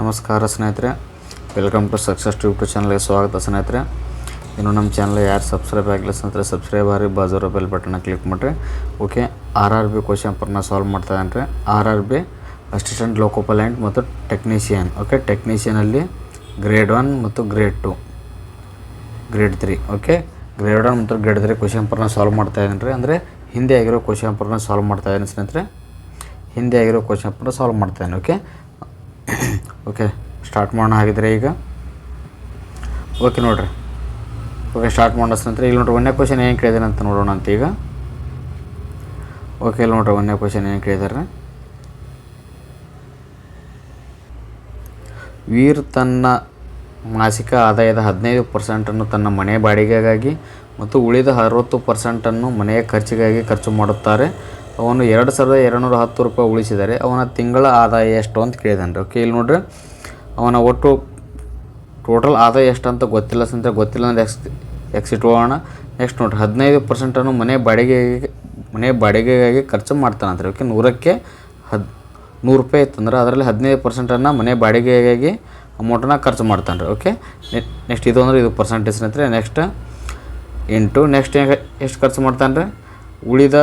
ನಮಸ್ಕಾರ ಸ್ನೇಹಿತರೆ. Welcome to success YouTube ಚಾನಲ್ಗೆ ಸ್ವಾಗತ ಸ್ನೇಹಿತರೆ. ಇನ್ನು ನಮ್ಮ ಚಾನಲ್ ಯಾರು ಸಬ್ಸ್ಕ್ರೈಬ್ ಆಗಿಲ್ಲ ಸ್ನೇಹಿತರೆ ಸಬ್ಸ್ಕ್ರೈಬ್ ಆಗಿ ಬಾಜೂರ ಬೆಲ್ ಬಟನ್ನ ಕ್ಲಿಕ್ ಮಾಡಿರಿ. Okay R R B question ಪರ್ನ solve ಮಾಡ್ತಾ ಇದ್ದಾನೆ R R B assistant loco pilot ಮತ್ತು ಟೆಕ್ನಿಷಿಯನ್ ಓಕೆ ಟೆಕ್ನಿಷಿಯನಲ್ಲಿ ಗ್ರೇಡ್ ಒನ್ ಮತ್ತು grade two grade three okay grade one ಮತ್ತು ಗ್ರೇಡ್ ತ್ರೀ ಕ್ವಶನ್ ಪರ್ನ ಸಾಲ್ವ್ ಮಾಡ್ತಾ ಇದ್ದೀನಿ ರೀ ಅಂದರೆ ಹಿಂದೆ ಆಗಿರೋ ಕ್ವಶನ್ ಪರ್ನ ಸಾಲ್ವ್ ಮಾಡ್ತಾ ಇದ್ದೀನಿ ಸ್ನೇಹಿತರೆ. ಹಿಂದೆ ಆಗಿರೋ ಕ್ವಶನ್ ಪರ್ನ ಸಾಲ್ವ್ ಮಾಡ್ತಾ ಇದ್ದೀನಿ. ಓಕೆ ಓಕೆ ಸ್ಟಾರ್ಟ್ ಮಾಡೋಣ ಹಾಗಿದ್ರೆ ಈಗ. ಓಕೆ ನೋಡಿರಿ. ಓಕೆ ಸ್ಟಾರ್ಟ್ ಮಾಡೋಸ್ ನಂತರ. ಇಲ್ಲಿ ನೋಡ್ರಿ, ಒಂದನೇ ಕ್ವಶನ್ ಏನು ಕೇಳಿದಾರೆ ಅಂತ ನೋಡೋಣ ಅಂತ ಈಗ. ಓಕೆ ಇಲ್ಲಿ ನೋಡ್ರಿ, ಒಂದನೇ ಕ್ವಶನ್ ಏನು ಕೇಳಿದಾರೆ. ವೀರ್ ತನ್ನ ಮಾಸಿಕ ಆದಾಯದ ಹದಿನೈದು ಪರ್ಸೆಂಟನ್ನು ತನ್ನ ಮನೆ ಬಾಡಿಗೆಗಾಗಿ ಮತ್ತು ಉಳಿದ ಅರವತ್ತು ಪರ್ಸೆಂಟನ್ನು ಮನೆಯ ಖರ್ಚಿಗಾಗಿ ಖರ್ಚು ಮಾಡುತ್ತಾರೆ. ಅವನು ಎರಡು ಸಾವಿರದ ಎರಡುನೂರ ಹತ್ತು ರೂಪಾಯಿ ಉಳಿಸಿದರೆ ಅವನ ತಿಂಗಳ ಆದಾಯ ಎಷ್ಟು ಅಂತ ಕೇಳಿದಾನೆ ರೀ. ಓಕೆ ಇಲ್ಲಿ ನೋಡ್ರಿ. ಅವನ ಒಟ್ಟು ಟೋಟಲ್ ಆದಾಯ ಎಷ್ಟು ಅಂತ ಗೊತ್ತಿಲ್ಲ ಸಂತ, ಗೊತ್ತಿಲ್ಲ ಅಂದರೆ ಎಕ್ಸ್ ಎಕ್ಸ್ ಇಟ್ಕೊಳ್ಳೋಣ ನೆಕ್ಸ್ಟ್ ನೋಡ್ರಿ, ಹದಿನೈದು ಪರ್ಸೆಂಟನ್ನು ಮನೆ ಬಾಡಿಗೆಗೆ, ಮನೆ ಬಾಡಿಗೆಗಾಗಿ ಖರ್ಚು ಮಾಡ್ತಾನಂತ್ರಿ ಓಕೆ ನೂರಕ್ಕೆ ಹದ್, ನೂರು ರೂಪಾಯಿ ಇತ್ತಂದ್ರೆ ಅದರಲ್ಲಿ ಹದಿನೈದು ಪರ್ಸೆಂಟನ್ನು ಮನೆ ಬಾಡಿಗೆಗಾಗಿ ಅಮೌಂಟನ್ನು ಖರ್ಚು ಮಾಡ್ತಾನೆ ರೀ. ಓಕೆ ನೆಕ್ಸ್ಟ್ ಇದು ಅಂದ್ರೆ ಇದು ಪರ್ಸೆಂಟೇಜ್ ಸ್ನೇಹಿತರೆ ನೆಕ್ಸ್ಟ್ ಇಂಟು ನೆಕ್ಸ್ಟ್ ಎಷ್ಟು ಖರ್ಚು ಮಾಡ್ತಾನೆ ರೀ? ಉಳಿದ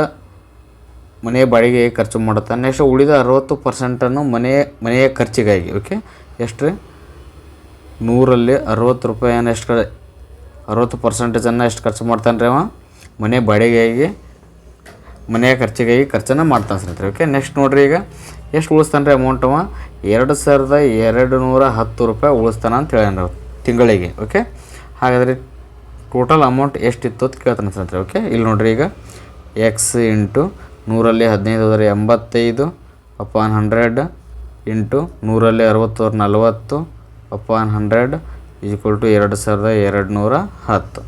ಮನೆಯ ಬಾಡಿಗೆ ಖರ್ಚು ಮಾಡುತ್ತೆ? ನೆಕ್ಸ್ಟ್ ಉಳಿದ ಅರವತ್ತು ಪರ್ಸೆಂಟನ್ನು ಮನೆ, ಮನೆಯ ಖರ್ಚಿಗಾಗಿ ಓಕೆ ಎಷ್ಟು ರೀ? ನೂರಲ್ಲಿ ಅರವತ್ತು ರೂಪಾಯಿಯನ್ನು ಎಷ್ಟು ಅರವತ್ತು ಪರ್ಸೆಂಟೇಜನ್ನು ಎಷ್ಟು ಖರ್ಚು ಮಾಡ್ತಾನೆ ರೀ ಅವ? ಮನೆ ಬಾಡಿಗೆಗಾಗಿ, ಮನೆಯ ಖರ್ಚಿಗಾಗಿ ಖರ್ಚನ್ನು ಮಾಡ್ತಾನೆ ಸ್ನೇಹಿತರೆ ಓಕೆ ನೆಕ್ಸ್ಟ್ ನೋಡಿರಿ ಈಗ, ಎಷ್ಟು ಉಳಿಸ್ತಾನೆ ರೀ ಅಮೌಂಟ್ ಅವ? ಎರಡು ಸಾವಿರದ ಎರಡು ನೂರ ಹತ್ತು ರೂಪಾಯಿ ಉಳಿಸ್ತಾನೆ ಅಂತ ಹೇಳ್ಯಾನ ತಿಂಗಳಿಗೆ ಓಕೆ ಹಾಗಾದರೆ ಟೋಟಲ್ ಅಮೌಂಟ್ ಎಷ್ಟಿತ್ತು ಅಂತ ಕೇಳ್ತಾನೆ ಸ್ನೇಹಿತರೆ ಓಕೆ ಇಲ್ಲಿ ನೋಡ್ರಿ ಈಗ ಎಕ್ಸ್ ಇಂಟು ನೂರಲ್ಲಿ ಹದಿನೈದು ಹೋದರೆ ಎಂಬತ್ತೈದು ಅಪಾನ್ ಹಂಡ್ರೆಡ್ ಇಂಟು ನೂರಲ್ಲಿ ಅರವತ್ತು ನಲವತ್ತು ಅಪಾನ್ ಹಂಡ್ರೆಡ್ ಈಕ್ವಲ್ ಟು ಎರಡು ಸಾವಿರದ ಎರಡು ನೂರ ಹತ್ತು.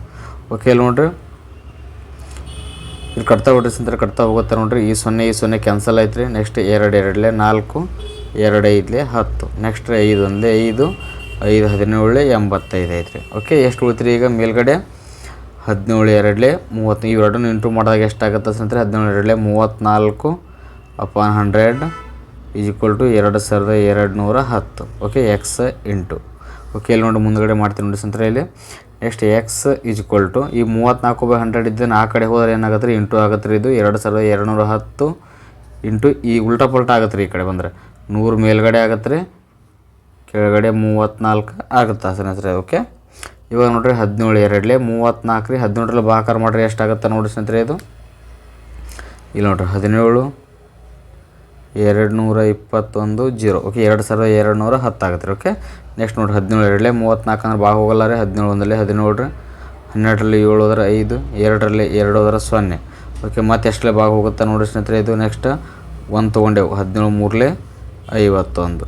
ಓಕೆ ಇಲ್ಲಿ ನೋಡ್ರಿ. ಇಲ್ಲಿ ಕಟ್ತಾ ಬಿಡ್ರಿ ಸಂತ್ರ ಕಟ್ತಾ ಹೋಗುತ್ತೆ ನೋಡ್ರಿ. ಈ ಸೊನ್ನೆ ಈ ಸೊನ್ನೆ ಕ್ಯಾನ್ಸಲ್ ಆಯ್ತು ರೀ ನೆಕ್ಸ್ಟ್ ಎರಡು, ಎರಡಲೇ ನಾಲ್ಕು, ಎರಡು ಐದಲೇ ಹತ್ತು. ನೆಕ್ಸ್ಟ್ ಐದು ಒಂದೇ ಐದು ಐದು ಹದಿನೇಳು ಎಂಬತ್ತೈದು ಐತ್ರಿ ಓಕೆ ಎಷ್ಟು ಉಳಿತ್ರಿ ಈಗ ಮೇಲ್ಗಡೆ? ಹದಿನೇಳು, ಎರಡಲೆ, ಮೂವತ್ತು ಇವೆರಡನ್ನು ಇಂಟು ಮಾಡಿದಾಗ ಎಷ್ಟಾಗುತ್ತೆ ಸ್ನೇಹಿತರೆ? ಹದಿನೇಳು, ಎರಡಲೆ, ಮೂವತ್ತ್ನಾಲ್ಕು ಅಪಾನ್ ಹಂಡ್ರೆಡ್ ಈಕ್ವಲ್ ಟು ಎರಡು ಸಾವಿರದ ಎರಡು ನೂರ ಹತ್ತು. ಓಕೆ ಎಕ್ಸ್ ಇಂಟು ಓಕೆ ಇಲ್ಲಿ ನೋಡಿ ಮುಂದ್ಗಡೆ ಮಾಡ್ತೀನಿ ನೋಡಿ ಸ್ನೇಹಿತರೆ ಇಲ್ಲಿ. ನೆಕ್ಸ್ಟ್ ಎಕ್ಸ್ ಈಕ್ವಲ್ ಟು ಈ ಮೂವತ್ತ್ನಾಲ್ಕು ಬೈ ಹಂಡ್ರೆಡ್ ಇದ್ದನ್ನು ಆ ಕಡೆ ಹೋದ್ರೆ ಏನಾಗುತ್ತೆ ರೀ? ಇಂಟು ಆಗುತ್ತೆ ರೀ ಇದು. ಎರಡು ಸಾವಿರದ ಎರಡು ನೂರ ಹತ್ತು ಇಂಟು ಈ ಉಲ್ಟಾ ಪಲ್ಟಾ ಆಗುತ್ತೆ ರೀ ಈ ಕಡೆ ಬಂದರೆ. ನೂರು ಮೇಲ್ಗಡೆ ಆಗುತ್ತೆ ರೀ. ಕೆಳಗಡೆ ಮೂವತ್ತ್ನಾಲ್ಕು ಆಗುತ್ತೆ ಸ್ನೇಹಿತರೆ? ಓಕೆ ಇವಾಗ ನೋಡ್ರಿ ಹದಿನೇಳು, ಎರಡಲೆ ಮೂವತ್ತ್ನಾಲ್ಕು ರೀ ಹದಿನೇಳರಲ್ಲಿ ಭಾಕಾರ ಮಾಡಿರಿ, ಎಷ್ಟಾಗುತ್ತೆ ನೋಡಿ ಸ್ನೇಹಿತರೆ ಇದು. ಇಲ್ಲಿ ನೋಡ್ರಿ, ಹದಿನೇಳು ಎರಡು ನೂರ ಇಪ್ಪತ್ತೊಂದು, ಜೀರೋ. ಓಕೆ ಎರಡು ಸಾವಿರದ ಎರಡು ನೂರ ಹತ್ತು ಆಗುತ್ತೆ ರೀ ಓಕೆ ನೆಕ್ಸ್ಟ್ ನೋಡ್ರಿ, ಹದಿನೇಳು, ಎರಡಲೆ ಮೂವತ್ತ್ನಾಲ್ಕು ಅಂದ್ರೆ ಭಾಗ ಹೋಗಲ್ಲ ರೀ, ಹದಿನೇಳು ಒಂದರಲ್ಲಿ ಹದಿನೇಳು ರೀ. ಹನ್ನೆರಡರಲ್ಲಿ ಏಳು ಹೋದ್ರೆ ಐದು, ಎರಡರಲ್ಲಿ ಎರಡು ಹೋದ್ರೆ ಸೊನ್ನೆ. ಓಕೆ ಮತ್ತೆ ಎಷ್ಟಲೇ ಭಾಗ ಹೋಗುತ್ತೆ ನೋಡಿ ಸ್ನೇಹಿತರೆ ಇದು? ನೆಕ್ಸ್ಟ್ ಒಂದು ತೊಗೊಂಡೆವು, ಹದಿನೇಳು ಮೂರಲೆ ಐವತ್ತೊಂದು.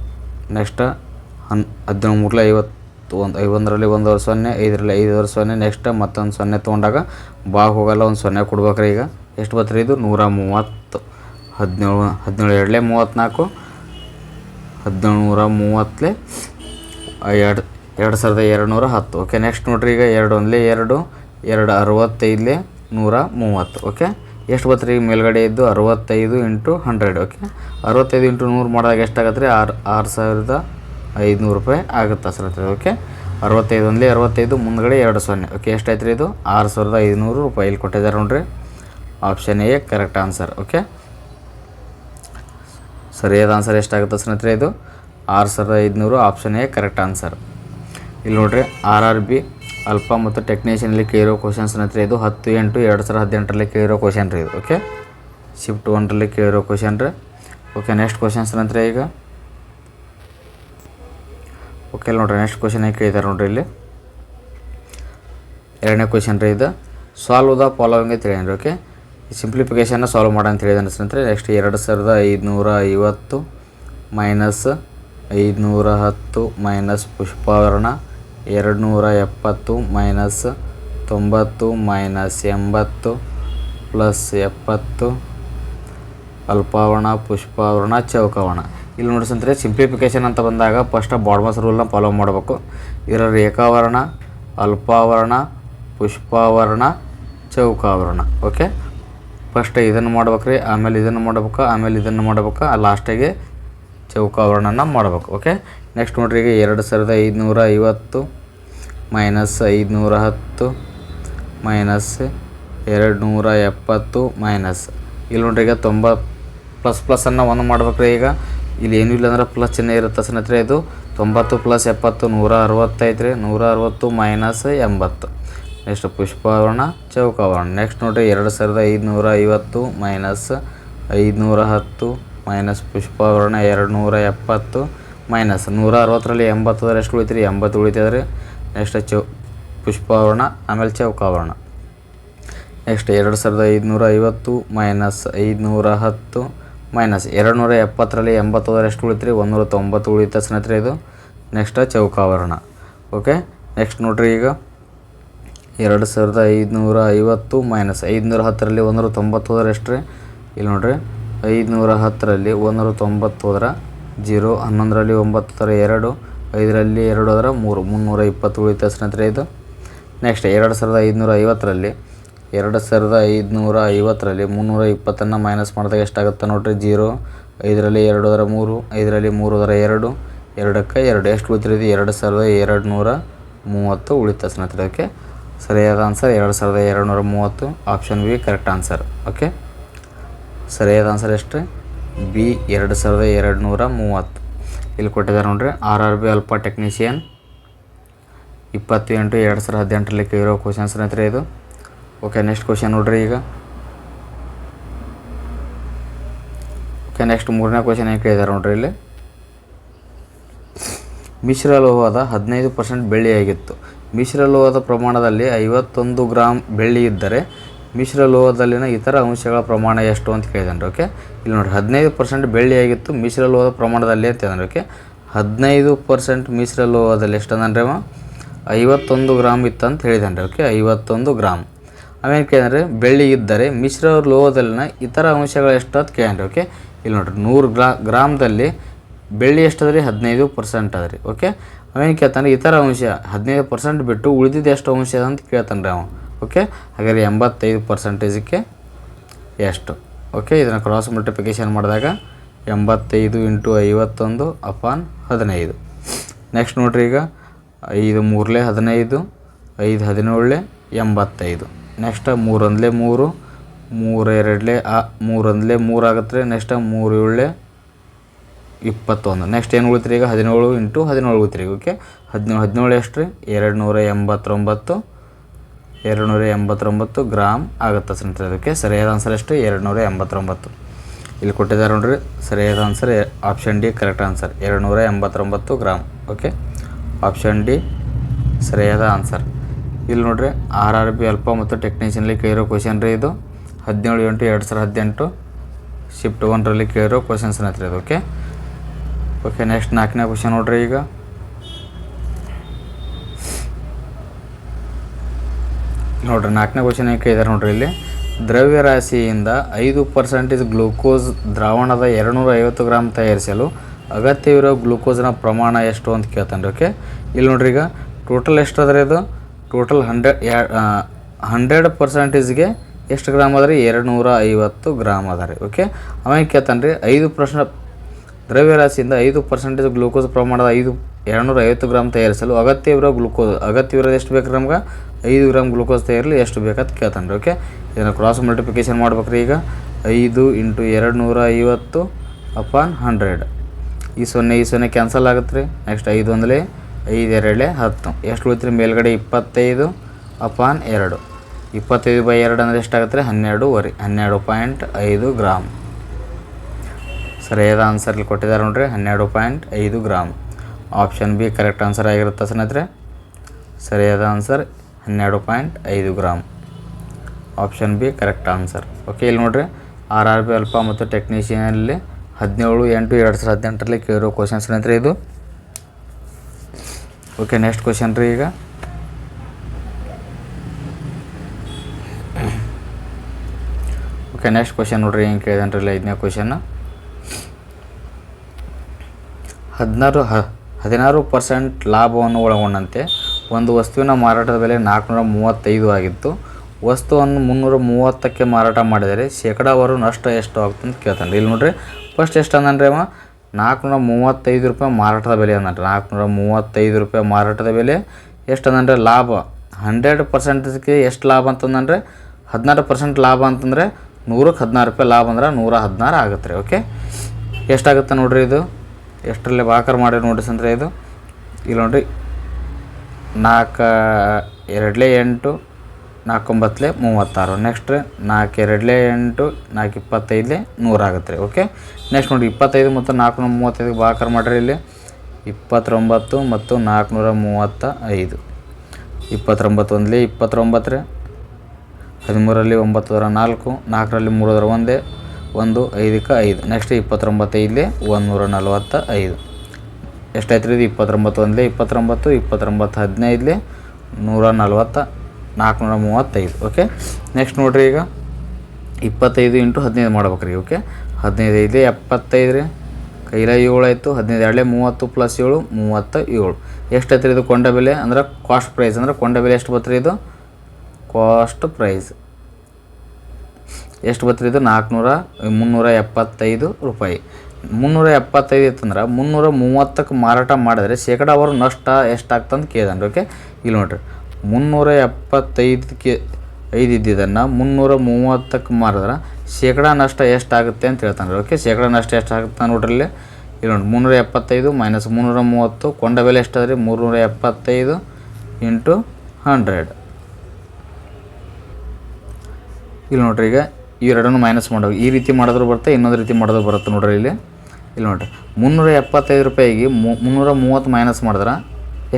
ನೆಕ್ಸ್ಟ್ ಹನ್, ಹದಿನೇಳು ಮೂರಲೆ ಐವತ್ತು. ಒಂದು ಒಂದರಲ್ಲಿ ಒಂದು ಸೊನ್ನೆ, ಐದರಲ್ಲಿ ಐದುವರೆ ಸೊನ್ನೆ ನೆಕ್ಸ್ಟ್ ಮತ್ತೊಂದು ಸೊನ್ನೆ ತೊಗೊಂಡಾಗ ಬಾಗ್ ಹೋಗಲ್ಲ ಒಂದು ಸೊನ್ನೆ ಕೊಡ್ಬೇಕ್ರಿ ಈಗ. ಎಷ್ಟು ಬತ್ತು ರೀ ಇದು? ನೂರ ಮೂವತ್ತು. ಹದಿನೇಳು ಹದಿನೇಳು ಎರಡಲೇ ಮೂವತ್ತ್ನಾಲ್ಕು, ಹದಿನೇಳು ನೂರ ಮೂವತ್ತಲೇ ಎರಡು ಎರಡು ಸಾವಿರದ ಎರಡು ನೂರ ಹತ್ತು. ಓಕೆ ನೆಕ್ಸ್ಟ್ ನೋಡ್ರಿ ಈಗ ಎರಡು ಒಂದಲೇ ಎರಡು ಎರಡು ಅರವತ್ತೈದಲೇ ನೂರ ಮೂವತ್ತು. ಓಕೆ ಎಷ್ಟು ಬತ್ರಿ ಮೇಲ್ಗಡೆ ಇದ್ದು? ಅರವತ್ತೈದು ಇಂಟು ಹಂಡ್ರೆಡ್. ಓಕೆ ಅರವತ್ತೈದು ಇಂಟು ನೂರು ಮಾಡಿದಾಗ ಎಷ್ಟಾಗತ್ತೆ ರೀ? ಆರು ಆರು ಸಾವಿರದ ಐದುನೂರು ರೂಪಾಯಿ ಆಗುತ್ತೆ ಸ್ನೇಹಿತರೆ ಓಕೆ ಅರವತ್ತೈದು ಒಂದಲೇ ಅರವತ್ತೈದು, ಮುಂದ್ಗಡೆ ಎರಡು ಸೊನ್ನೆ ಓಕೆ ಎಷ್ಟಾಯ್ತು ರೀ ಇದು? ಆರು ಸಾವಿರದ ಐದುನೂರು ರೂಪಾಯಿ ಇಲ್ಲಿ ಕೊಟ್ಟಿದ್ದಾರೆ ನೋಡಿರಿ. Option A correct answer okay ಸರಿಯಾದ ಆನ್ಸರ್ ಎಷ್ಟಾಗುತ್ತೆ ಸ್ನೇಹಿತರೆ ಇದು? ಆರು ಸಾವಿರದ ಐದುನೂರು ಆಪ್ಷನ್ ಎ ಕರೆಕ್ಟ್ ಆನ್ಸರ್ ಇಲ್ಲಿ ನೋಡಿರಿ ಆರ್ ಆರ್ ಬಿ ಅಲ್ಪ ಮತ್ತು ಟೆಕ್ನಿಷಿಯನಲ್ಲಿ ಕೇಳಿರೋ ಕ್ವಶನ್ ಸ್ನೇಹಿತರೆ ಇದು ಹತ್ತು ಎಂಟು ಎರಡು ಸಾವಿರದ ಹದಿನೆಂಟರಲ್ಲಿ ಕೇಳಿರೋ ಕ್ವಶನ್ ರೀ ಇದು ಓಕೆ ಶಿಫ್ಟ್ ಒನ್ರಲ್ಲಿ ಕೇಳಿರೋ ಕ್ವಶನ್ ರೀ. ಓಕೆ ನೆಕ್ಸ್ಟ್ ಕ್ವಶನ್ ನಂತರ ಈಗ. ಓಕೆ ನೋಡ್ರಿ ನೆಕ್ಸ್ಟ್ ಕ್ವಶನ್ ಏನು ಕೇಳಿದ್ದಾರೆ ನೋಡ್ರಿ ಇಲ್ಲಿ. ಎರಡನೇ ಕ್ವಶನ್ ರೀ ಇದು. ಸಾಲ್ವ್ ದ ಫಾಲೋವಿಂಗ್ ಅಂತ ಹೇಳಿದ್ರಿ ಓಕೆ ಸಿಂಪ್ಲಿಫಿಕೇಶನ್ನ ಸಾಲ್ವ್ ಮಾಡ ಅಂತ ಹೇಳಿದ ಸ್ನೇಹಿತರೆ. ನೆಕ್ಸ್ಟ್ ಎರಡು ಸಾವಿರದ ಐದುನೂರ ಐವತ್ತು ಮೈನಸ್ ಐದುನೂರ ಹತ್ತು ಮೈನಸ್ ಪುಷ್ಪವರ್ಣ ಎರಡು ನೂರ ಎಪ್ಪತ್ತು ಮೈನಸ್ ತೊಂಬತ್ತು ಮೈನಸ್ ಎಂಬತ್ತು ಪ್ಲಸ್ ಎಪ್ಪತ್ತು, ಅಲ್ಪಾವರ್ಣ, ಪುಷ್ಪಾವರಣ, ಚೌಕವರ್ಣ. ಇಲ್ಲಿ ನೋಡಿ ಸ್ನೇಹಿತರೆ ಅಂತ ಬಂದಾಗ ಫಸ್ಟ್ ಬಾಡ್ಮಸ್ ರೂಲ್ನ ಫಾಲೋ ಮಾಡಬೇಕು. ಇದರ ರೇಖಾವರ್ಣ, ಅಲ್ಪಾವರಣ, ಪುಷ್ಪಾವರಣ, ಚೌಕಾವರಣ. ಓಕೆ ಫಸ್ಟ್ ಇದನ್ನು ಮಾಡ್ಬೇಕು ರೀ ಆಮೇಲೆ ಇದನ್ನು ಮಾಡ್ಬೇಕು, ಆಮೇಲೆ ಇದನ್ನು ಮಾಡ್ಬೇಕು ಲಾಸ್ಟಿಗೆ ಚೌಕಾವರಣನ ಮಾಡ್ಬೇಕು. ಓಕೆ ನೆಕ್ಸ್ಟ್ ನೋಡ್ರಿ, ಈಗ ಎರಡು ಸಾವಿರದ ಐದುನೂರ ಐವತ್ತು ಮೈನಸ್ ಐದುನೂರ ಹತ್ತು ಮೈನಸ್ ಎರಡು ನೂರ ಎಪ್ಪತ್ತು ಮೈನಸ್ ಇಲ್ಲಿ ನೋಡ್ರಿ, ಈಗ ತೊಂಬತ್ತು ಪ್ಲಸ್ ಪ್ಲಸ್ಸನ್ನು ಒಂದು ಮಾಡ್ಬೇಕ್ರಿ ಈಗ. ಇಲ್ಲಿ ಏನೂ ಇಲ್ಲ ಅಂದ್ರೆ ಪ್ಲಸ್ ಚಿಹ್ನೆ ಇರುತ್ತೆ ಸ್ನೇಹಿತರೆ. ಇದು ತೊಂಬತ್ತು ಪ್ಲಸ್ ಎಪ್ಪತ್ತು, ನೂರ ಅರವತ್ತೈತೆ ರೀ. ನೂರ ಅರವತ್ತು ಮೈನಸ್ ಎಂಬತ್ತು. ನೆಕ್ಸ್ಟ್ ಪುಷ್ಪವರ್ಣ ಚೌಕವರ್ಣ ನೆಕ್ಸ್ಟ್ ನೋಡಿರಿ, ಎರಡು ಸಾವಿರದ ಐದುನೂರ ಐವತ್ತು ಮೈನಸ್ ಐದುನೂರ ಹತ್ತು ಮೈನಸ್ ಪುಷ್ಪವರ್ಣ ಎರಡು ನೂರ ಎಪ್ಪತ್ತು ಮೈನಸ್ ನೂರ ಅರವತ್ತರಲ್ಲಿ ಎಂಬತ್ತದರ ಎಷ್ಟು ಉಳಿತೀರಿ? ಎಂಬತ್ತು ಉಳಿತದ್ರಿ ನೆಕ್ಸ್ಟ್ ಚೌ ಪುಷ್ಪವರ್ಣ ಆಮೇಲೆ ಚೌಕವರ್ಣ ನೆಕ್ಸ್ಟ್ ಎರಡು ಸಾವಿರದ ಐದುನೂರ ಐವತ್ತು ಮೈನಸ್ ಐದುನೂರ ಹತ್ತು ಮೈನಸ್ ಎರಡು ನೂರ ಎಪ್ಪತ್ತರಲ್ಲಿ ಎಂಬತ್ತದರ ಎಷ್ಟು ಉಳಿತ್ರಿ? ಒಂದೂರ ತೊಂಬತ್ತು ಉಳಿತ ಸ್ನೇಹಿತರೆ ಇದು. ನೆಕ್ಸ್ಟ್ ಚೌಕಾವರಣ ಓಕೆ ನೆಕ್ಸ್ಟ್ ನೋಡ್ರಿ ಈಗ. ಎರಡು ಸಾವಿರದ ಐದುನೂರ ಐವತ್ತು ಮೈನಸ್ ಐದುನೂರ ಹತ್ತರಲ್ಲಿ ಒಂದೂರ ತೊಂಬತ್ತು ಎಷ್ಟು ರೀ? ಇಲ್ಲಿ ನೋಡ್ರಿ. ಐದುನೂರ ಹತ್ತರಲ್ಲಿ ಒಂದೂರ ತೊಂಬತ್ತು ಹೋದ್ರೆ ಜೀರೋ, ಹನ್ನೊಂದರಲ್ಲಿ ಒಂಬತ್ತು ಥರ ಎರಡು, ಐದರಲ್ಲಿ ಎರಡು ಅದರ ಮೂರು, ಮುನ್ನೂರ ಇಪ್ಪತ್ತು ಉಳಿತ ಸ್ನೇಹಿತರೆ ಇದು. ನೆಕ್ಸ್ಟ್ ಎರಡು ಸಾವಿರದ ಐದುನೂರ ಐವತ್ತರಲ್ಲಿ ಎರಡು ಸಾವಿರದ ಐದುನೂರ ಐವತ್ತರಲ್ಲಿ ಮುನ್ನೂರ ಇಪ್ಪತ್ತನ್ನು ಮೈನಸ್ ಮಾಡಿದಾಗ ಎಷ್ಟಾಗುತ್ತೆ ನೋಡಿರಿ? ಜೀರೋ ಐದರಲ್ಲಿ ಎರಡು ಹೋದ್ರೆ ಮೂರು, ಐದರಲ್ಲಿ ಮೂರು ಹೋದ್ರೆ ಎರಡು, ಎರಡಕ್ಕೆ ಎರಡು. ಎಷ್ಟು ಉಳಿತಿರೋದು? ಎರಡು ಸಾವಿರದ ಎರಡು ನೂರ ಮೂವತ್ತು ಉಳಿತ ಸ್ನೇಹಿತರೆ ಅದಕ್ಕೆ. ಸರಿಯಾದ ಆನ್ಸರ್ ಎರಡು ಸಾವಿರದ ಎರಡು ನೂರ ಮೂವತ್ತು. Option B correct answer okay ಸರಿಯಾದ ಆನ್ಸರ್ ಎಷ್ಟು ಬಿ ಎರಡು ಸಾವಿರದ ಎರಡು ನೂರ ಮೂವತ್ತು. ಇಲ್ಲಿ ಕೊಟ್ಟಿದ್ದಾರೆ ನೋಡಿರಿ R R B ALP technician ಇಪ್ಪತ್ತೆಂಟು, ಎರಡು ಸಾವಿರದ ಹದಿನೆಂಟರಲ್ಲಿ ಕೇಳಿರೋ ಕ್ವಶನ್ಸ್ ಸ್ನೇಹಿತರೆ ಇದು. ಓಕೆ ನೆಕ್ಸ್ಟ್ ಕ್ವಶನ್ ನೋಡ್ರಿ ಈಗ. ಓಕೆ ನೆಕ್ಸ್ಟ್ ಮೂರನೇ ಕ್ವಶನ್ ಏನು ಕೇಳಿದಾರೆ ನೋಡ್ರಿ ಇಲ್ಲಿ. ಮಿಶ್ರಲೋಹದ ಹದಿನೈದು ಪರ್ಸೆಂಟ್ ಬೆಳ್ಳಿಯಾಗಿತ್ತು. ಮಿಶ್ರಲೋಹದ ಪ್ರಮಾಣದಲ್ಲಿ ಐವತ್ತೊಂದು ಗ್ರಾಮ್ ಬೆಳ್ಳಿ ಇದ್ದರೆ ಮಿಶ್ರಲೋಹದಲ್ಲಿನ ಇತರ ಅಂಶಗಳ ಪ್ರಮಾಣ ಎಷ್ಟು ಅಂತ ಕೇಳಿದಾನೆ ಓಕೆ ಇಲ್ಲಿ ನೋಡಿ ಹದಿನೈದು ಪರ್ಸೆಂಟ್ ಬೆಳ್ಳಿಯಾಗಿತ್ತು ಮಿಶ್ರಲೋಹದ ಪ್ರಮಾಣದಲ್ಲಿ ಅಂತ ಹೇಳಿದ್ರೆ ಓಕೆ ಹದಿನೈದು ಪರ್ಸೆಂಟ್ ಮಿಶ್ರಲೋಹದಲ್ಲಿ ಎಷ್ಟು ಅಂದ್ರೆ ಅವ? ಐವತ್ತೊಂದು ಗ್ರಾಮ್ ಅಂತ ಹೇಳಿದಾನೆ ಓಕೆ ಐವತ್ತೊಂದು ಗ್ರಾಮ್ ಆಮೇಲೆ ಕೇಳಿದ್ರೆ ಬೆಳ್ಳಿ ಇದ್ದರೆ ಮಿಶ್ರ ಲೋಹದಲ್ಲಿನ ಇತರ ಅಂಶಗಳು ಎಷ್ಟು ಅಂತ ಕೇಳಿದ್ರೆ ಓಕೆ ಇಲ್ಲಿ ನೋಡ್ರಿ, ನೂರು ಗ್ರಾ, ಗ್ರಾಮ್ದಲ್ಲಿ ಬೆಳ್ಳಿ ಎಷ್ಟು ಅದ ರೀ ಹದಿನೈದು ಪರ್ಸೆಂಟ್ ಅದ ರೀ ಓಕೆ ಅವೇನು ಕೇಳ್ತಾನೆ ಇತರ ಅಂಶ, ಹದಿನೈದು ಪರ್ಸೆಂಟ್ ಬಿಟ್ಟು ಉಳಿದಿದ್ದು ಎಷ್ಟು ಅಂಶ ಅದ ಅಂತ ಕೇಳ್ತಾನೆ ರೀ ಅವನು ಓಕೆ ಹಾಗಾದ್ರೆ ಎಂಬತ್ತೈದು ಪರ್ಸೆಂಟೇಜಿಗೆ ಎಷ್ಟು ಓಕೆ ಇದನ್ನು ಕ್ರಾಸ್ ಮಲ್ಟಿಪ್ಲಿಕೇಶನ್ ಮಾಡಿದಾಗ ಎಂಬತ್ತೈದು ಇಂಟು ಐವತ್ತೊಂದು ಅಪಾನ್ ಹದಿನೈದು. ನೆಕ್ಸ್ಟ್ ನೋಡ್ರಿ ಈಗ, ಐದು ಮೂರಲೆ ಹದಿನೈದು, ಐದು ಹದಿನೇಳಲೆ ಎಂಬತ್ತೈದು. ನೆಕ್ಸ್ಟ್ ಮೂರೊಂದಲೇ ಮೂರು ಮೂರು ಎರಡಲೆ ಆ, ಮೂರೊಂದಲೇ ಮೂರು ಆಗತ್ತೆ ರೀ, ನೆಕ್ಸ್ಟ್ ಮೂರು ಏಳಲೆ ಇಪ್ಪತ್ತೊಂದು. ನೆಕ್ಸ್ಟ್ ಏನು ಉಳಿತ್ರಿ ಈಗ? ಹದಿನೇಳು ಇಂಟು ಹದಿನೇಳು ಉಳಿತ್ರಿ ಓಕೆ? ಹದಿನೇಳು ಹದಿನೇಳು ಎಷ್ಟು ರೀ? ಎರಡು ನೂರ ಎಂಬತ್ತೊಂಬತ್ತು ಎರಡು ನೂರ ಎಂಬತ್ತೊಂಬತ್ತು ಗ್ರಾಮ್ ಆಗುತ್ತೆ ಸ್ನೇಹಿತರೆ ಅದಕ್ಕೆ ಸರಿಯಾದ ಆನ್ಸರ್ ಎಷ್ಟು? ಎರಡು ನೂರ ಎಂಬತ್ತೊಂಬತ್ತು. ಇಲ್ಲಿ ಕೊಟ್ಟಿದ್ದಾರೆ ನೋಡ್ರಿ, ಸರಿಯಾದ answer option D correct answer ಎರಡು ನೂರ ಎಂಬತ್ತೊಂಬತ್ತು ಗ್ರಾಮ್ ಓಕೆ? ಆಪ್ಷನ್ ಡಿ ಸರಿಯಾದ ಆನ್ಸರ್ ಇಲ್ಲಿ ನೋಡ್ರಿ ಆರ್ ಆರ್ ಬಿ ಅಲ್ಪ ಮತ್ತು ಟೆಕ್ನಿಷಿಯನ್ಲಿ ಕೇಳಿರೋ ಕ್ವಶನ್ ರೀ ಇದು. ಹದಿನೇಳು ಎಂಟು, ಎರಡು ಸಾವಿರದ ಹದಿನೆಂಟು ಶಿಫ್ಟ್ ಒನ್ರಲ್ಲಿ ಕೇಳಿರೋ ಕ್ವಶನ್ಸ್ ರೀ ಇದು ಓಕೆ ಓಕೆ ನೆಕ್ಸ್ಟ್ ನಾಲ್ಕನೇ ಕ್ವಶನ್ ನೋಡ್ರಿ ಈಗ. ನೋಡ್ರಿ, ನಾಲ್ಕನೇ ಕ್ವಶನ್ ಏನು ಕೇಳಿದಾರೆ ನೋಡ್ರಿ ಇಲ್ಲಿ. ದ್ರವ್ಯರಾಶಿಯಿಂದ ಐದು ಪರ್ಸೆಂಟೇಜ್ ಗ್ಲೂಕೋಸ್ ದ್ರಾವಣದ ಎರಡುನೂರ ಐವತ್ತು ಗ್ರಾಮ್ ತಯಾರಿಸಲು ಅಗತ್ಯವಿರೋ ಗ್ಲೂಕೋಸ್ನ ಪ್ರಮಾಣ ಎಷ್ಟು ಅಂತ ಕೇಳ್ತಾನೆ ಓಕೆ ಇಲ್ಲಿ ನೋಡ್ರಿ ಈಗ ಟೋಟಲ್ ಎಷ್ಟು ಅದ ರೀ ಇದು ಟೋಟಲ್ ಹಂಡ್ರೆಡ್ ಹಂಡ್ರೆಡ್ ಪರ್ಸೆಂಟೇಜ್ಗೆ ಎಷ್ಟು ಗ್ರಾಮ್ ಅದ ರೀ? ಎರಡು ನೂರ ಐವತ್ತು ಗ್ರಾಮ್ ಅದ ರೀ. ಓಕೆ ಆಮೇಲೆ ಕೇಳ್ತಾನೆ ರೀ ಐದು ಪ್ರಶ್ನೆ ದ್ರವ್ಯರಾಶಿಯಿಂದ ಐದು ಪರ್ಸೆಂಟೇಜ್ ಗ್ಲೂಕೋಸ್ ಪ್ರಮಾಣದ ಐದು ಎರಡುನೂರ ಐವತ್ತು ಗ್ರಾಮ್ ತಯಾರಿಸಲು ಅಗತ್ಯವಿರೋ ಗ್ಲೂಕೋಸ್ ಅಗತ್ಯವಿರೋದು ಎಷ್ಟು ಬೇಕು ನಮ್ಗೆ? ಐದು ಗ್ರಾಮ್ ಗ್ಲೂಕೋಸ್ ತಯಾರಿಸಲು ಎಷ್ಟು ಬೇಕಂತ ಕೇಳ್ತಾನೆ ರೀ ಓಕೆ ಇದನ್ನು ಕ್ರಾಸ್ ಮಲ್ಟಿಪ್ಲಿಕೇಶನ್ ಮಾಡ್ಬೇಕ್ರಿ ಈಗ. ಐದು ಇಂಟು ಎರಡು ನೂರ ಐವತ್ತು ಅಪಾನ್ ಹಂಡ್ರೆಡ್ ಈ ಸೊನ್ನೆ ಈ ಸೊನ್ನೆ ಕ್ಯಾನ್ಸಲ್ ಆಗುತ್ತೆ ರೀ ನೆಕ್ಸ್ಟ್ ಐದು ಒಂದಲೇ ಐದು ಎರಡಲೆ ಹತ್ತು. ಎಷ್ಟು ಉಳಿತ್ರಿ? ಮೇಲ್ಗಡೆ ಇಪ್ಪತ್ತೈದು, ಅಪಾನ್ ಎರಡು. ಇಪ್ಪತ್ತೈದು ಬೈ ಎರಡು ಅಂದರೆ ಎಷ್ಟಾಗುತ್ತೆ? ರೀ ಹನ್ನೆರಡೂವರೆ. ಹನ್ನೆರಡು ಪಾಯಿಂಟ್ ಐದು ಗ್ರಾಮ್. ಸರಿಯಾದ ಆನ್ಸರ್ ಇಲ್ಲಿ ಕೊಟ್ಟಿದ್ದಾರೆ ನೋಡ್ರಿ. ಹನ್ನೆರಡು ಪಾಯಿಂಟ್ ಐದು gram. Option B correct answer ಆಗಿರುತ್ತೆ ಸ್ನೇಹಿತರೆ? ಸರಿಯಾದ ಆನ್ಸರ್ ಹನ್ನೆರಡು ಪಾಯಿಂಟ್ ಐದು gram. Option B correct answer okay ಇಲ್ಲಿ ನೋಡ್ರಿ. ಆರ್ ಆರ್ ಬಿ ಅಲ್ಪ ಮತ್ತು ಟೆಕ್ನಿಷಿಯನಲ್ಲಿ ಹದಿನೇಳು ಎಂಟು ಎರಡು ಸಾವಿರದ ಹದಿನೆಂಟರಲ್ಲಿ ಕೇಳಿರೋ ಕ್ವಶನ್ಸ್ ಸ್ನೇಹಿತರೆ ಇದು. ಓಕೆ ನೆಕ್ಸ್ಟ್ ಕ್ವಶನ್ ರೀ ಈಗ ಓಕೆ ನೆಕ್ಸ್ಟ್ ಕ್ವಶನ್ ನೋಡ್ರಿ, ಏನು ಕೇಳಿದನ್ರಿ ಐದನೇ ಕ್ವಶನ್ ಹದಿನಾರು, ಹ, ಹದಿನಾರು ಪರ್ಸೆಂಟ್ ಲಾಭವನ್ನು ಒಳಗೊಂಡಂತೆ ಒಂದು ವಸ್ತುವಿನ ಮಾರಾಟದ ಬೆಲೆ ನಾಲ್ಕುನೂರ ಮೂವತ್ತೈದು ಆಗಿತ್ತು. ವಸ್ತುವನ್ನು ಮುನ್ನೂರ ಮೂವತ್ತಕ್ಕೆ ಮಾರಾಟ ಮಾಡಿದರೆ ಶೇಕಡಾವಾರು ನಷ್ಟ ಎಷ್ಟು ಆಗುತ್ತೆ ಅಂತ ಕೇಳ್ತಾನೆ ಇಲ್ಲಿ ನೋಡ್ರಿ ಫಸ್ಟ್ ಎಷ್ಟು ಅಂದನ್ರಿ ಅವ? ನಾಲ್ಕುನೂರ ಮೂವತ್ತೈದು ರೂಪಾಯಿ ಮಾರಾಟದ ಬೆಲೆ ಅಂದ್ರೆ ನಾಲ್ಕುನೂರ ಮೂವತ್ತೈದು ರೂಪಾಯಿ ಮಾರಾಟದ ಬೆಲೆ ಎಷ್ಟು ಅಂದರೆ ಲಾಭ. ಹಂಡ್ರೆಡ್ ಪರ್ಸೆಂಟೇಜ್ಗೆ ಎಷ್ಟು ಲಾಭ ಅಂತಂದ್ರೆ ಹದಿನಾರು ಪರ್ಸೆಂಟ್ ಲಾಭ ಅಂತಂದರೆ ನೂರಕ್ಕೆ ಹದಿನಾರು ರೂಪಾಯಿ ಲಾಭ ಅಂದ್ರೆ ನೂರ ಹದಿನಾರು ಆಗುತ್ತೆ ರೀ, ಓಕೆ? ಎಷ್ಟಾಗುತ್ತೆ ನೋಡಿರಿ ಇದು? ಎಷ್ಟರಲ್ಲಿ ಬಾಕರ್ ಮಾಡಿ ನೋಡಿ ಸಂದ್ರೆ ಇದು. ಇಲ್ಲಿ ನೋಡಿರಿ ನಾಲ್ಕು, ಎರಡಲೇ ಎಂಟು ನಾಲ್ಕೊಂಬತ್ತಲೆ ಮೂವತ್ತಾರು. ನೆಕ್ಸ್ಟ್ ನಾಲ್ಕು ಎರಡಲೆ ಎಂಟು, ನಾಲ್ಕು ಇಪ್ಪತ್ತೈದಲೇ ನೂರಾಗುತ್ತೆ ರೀ ಓಕೆ ನೆಕ್ಸ್ಟ್ ನೋಡಿ, ಇಪ್ಪತ್ತೈದು ಮತ್ತು ನಾಲ್ಕುನೂರ ಮೂವತ್ತೈದು ಬಾಕರ್ ಮಾಡಿರಿ ಇಲ್ಲಿ. ಇಪ್ಪತ್ತೊಂಬತ್ತು ಮತ್ತು ನಾಲ್ಕುನೂರ ಮೂವತ್ತ ಐದು. ಇಪ್ಪತ್ತೊಂಬತ್ತು ಒಂದಲೇ ಇಪ್ಪತ್ತೊಂಬತ್ತು ರೀ. ಹದಿಮೂರರಲ್ಲಿ ಒಂಬತ್ತರ ನಾಲ್ಕು, ನಾಲ್ಕರಲ್ಲಿ ಮೂರದರ ಒಂದೇ, ಒಂದು, ಐದಕ್ಕೆ ಐದು. ನೆಕ್ಸ್ಟ್ ಇಪ್ಪತ್ತೊಂಬತ್ತೈದಲೇ ಒಂದುನೂರ ನಲವತ್ತ ಐದು. ಎಷ್ಟಾಯ್ತು ರೀ ಇದು? ಇಪ್ಪತ್ತೊಂಬತ್ತು ಒಂದಲೆ ಇಪ್ಪತ್ತೊಂಬತ್ತು ಇಪ್ಪತ್ತೊಂಬತ್ತು ಹದಿನೈದಲೇ ನೂರ ನಲ್ವತ್ತ ನಾಲ್ಕುನೂರ ಮೂವತ್ತೈದು ಓಕೆ ನೆಕ್ಸ್ಟ್ ನೋಡಿರಿ ಈಗ, ಇಪ್ಪತ್ತೈದು ಇಂಟು ಹದಿನೈದು ಮಾಡ್ಬೇಕು ರೀ ಓಕೆ ಹದಿನೈದು ಐದು ಎಪ್ಪತ್ತೈದು ರೀ. ಕೈಲ ಏಳು ಆಯಿತು, ಹದಿನೈದು ಎರಡೇ ಮೂವತ್ತು ಪ್ಲಸ್ ಏಳು, ಮೂವತ್ತ ಏಳು. ಎಷ್ಟು ಇದು ಕೊಂಡ ಬೆಲೆ? ಅಂದ್ರೆ ಕಾಸ್ಟ್ ಪ್ರೈಸ್ ಅಂದ್ರೆ ಕೊಂಡ ಬೆಲೆ ಎಷ್ಟು ಬತ್ರಿ ಇದು? ಕಾಸ್ಟ್ ಪ್ರೈಸ್ ಎಷ್ಟು ಬತ್ರಿ ಇದು? ನಾಲ್ಕುನೂರ, ಮುನ್ನೂರ ಎಪ್ಪತ್ತೈದು ರೂಪಾಯಿ. ಮುನ್ನೂರ ಎಪ್ಪತ್ತೈದು ಇತ್ತಂದ್ರೆ ಮುನ್ನೂರ ಮೂವತ್ತಕ್ಕೆ ಮಾರಾಟ ಮಾಡಿದ್ರೆ ಶೇಕಡ ಅವರು ನಷ್ಟ ಎಷ್ಟಾಗ್ತಂತ ಕೇಳ್ದಂಗೆ ಓಕೆ ಇಲ್ಲಿ ನೋಡ್ರಿ. ಮುನ್ನೂರ ಎಪ್ಪತ್ತೈದಕ್ಕೆ ಐದು ಇದ್ದಿದ್ದನ್ನು ಮುನ್ನೂರ ಮೂವತ್ತಕ್ಕೆ ಮಾರಿದ್ರೆ ಶೇಕಡ ನಷ್ಟ ಎಷ್ಟಾಗುತ್ತೆ ಅಂತ ಹೇಳ್ತಾನೆ. ಓಕೆ, ಶೇಕಡ ನಷ್ಟ ಎಷ್ಟಾಗುತ್ತೆ ನೋಡ್ರಿ ಇಲ್ಲಿ ಇಲ್ಲಿ ನೋಡಿ ಮುನ್ನೂರ ಎಪ್ಪತ್ತೈದು ಮೈನಸ್ ಮುನ್ನೂರ ಮೂವತ್ತು ಕೊಂಡ ಬೆಲೆ ಎಷ್ಟಾದ್ರಿ? ಮೂರುನೂರ ಎಪ್ಪತ್ತೈದು ಇಂಟು ಹಂಡ್ರೆಡ್. ಇಲ್ಲಿ ನೋಡ್ರಿ ಈಗ ಇವೆರಡನ್ನು ಮೈನಸ್ ಮಾಡೋ ಈ ರೀತಿ ಮಾಡಿದ್ರು ಬರುತ್ತೆ, ಇನ್ನೊಂದು ರೀತಿ ಮಾಡಿದ್ರು ಬರುತ್ತೆ ನೋಡ್ರಿ ಇಲ್ಲಿ. ಇಲ್ಲಿ ನೋಡ್ರಿ ಮುನ್ನೂರ ಎಪ್ಪತ್ತೈದು ರೂಪಾಯಿಗೆ ಮುನ್ನೂರ ಮೂವತ್ತು ಮೈನಸ್ ಮಾಡಿದ್ರೆ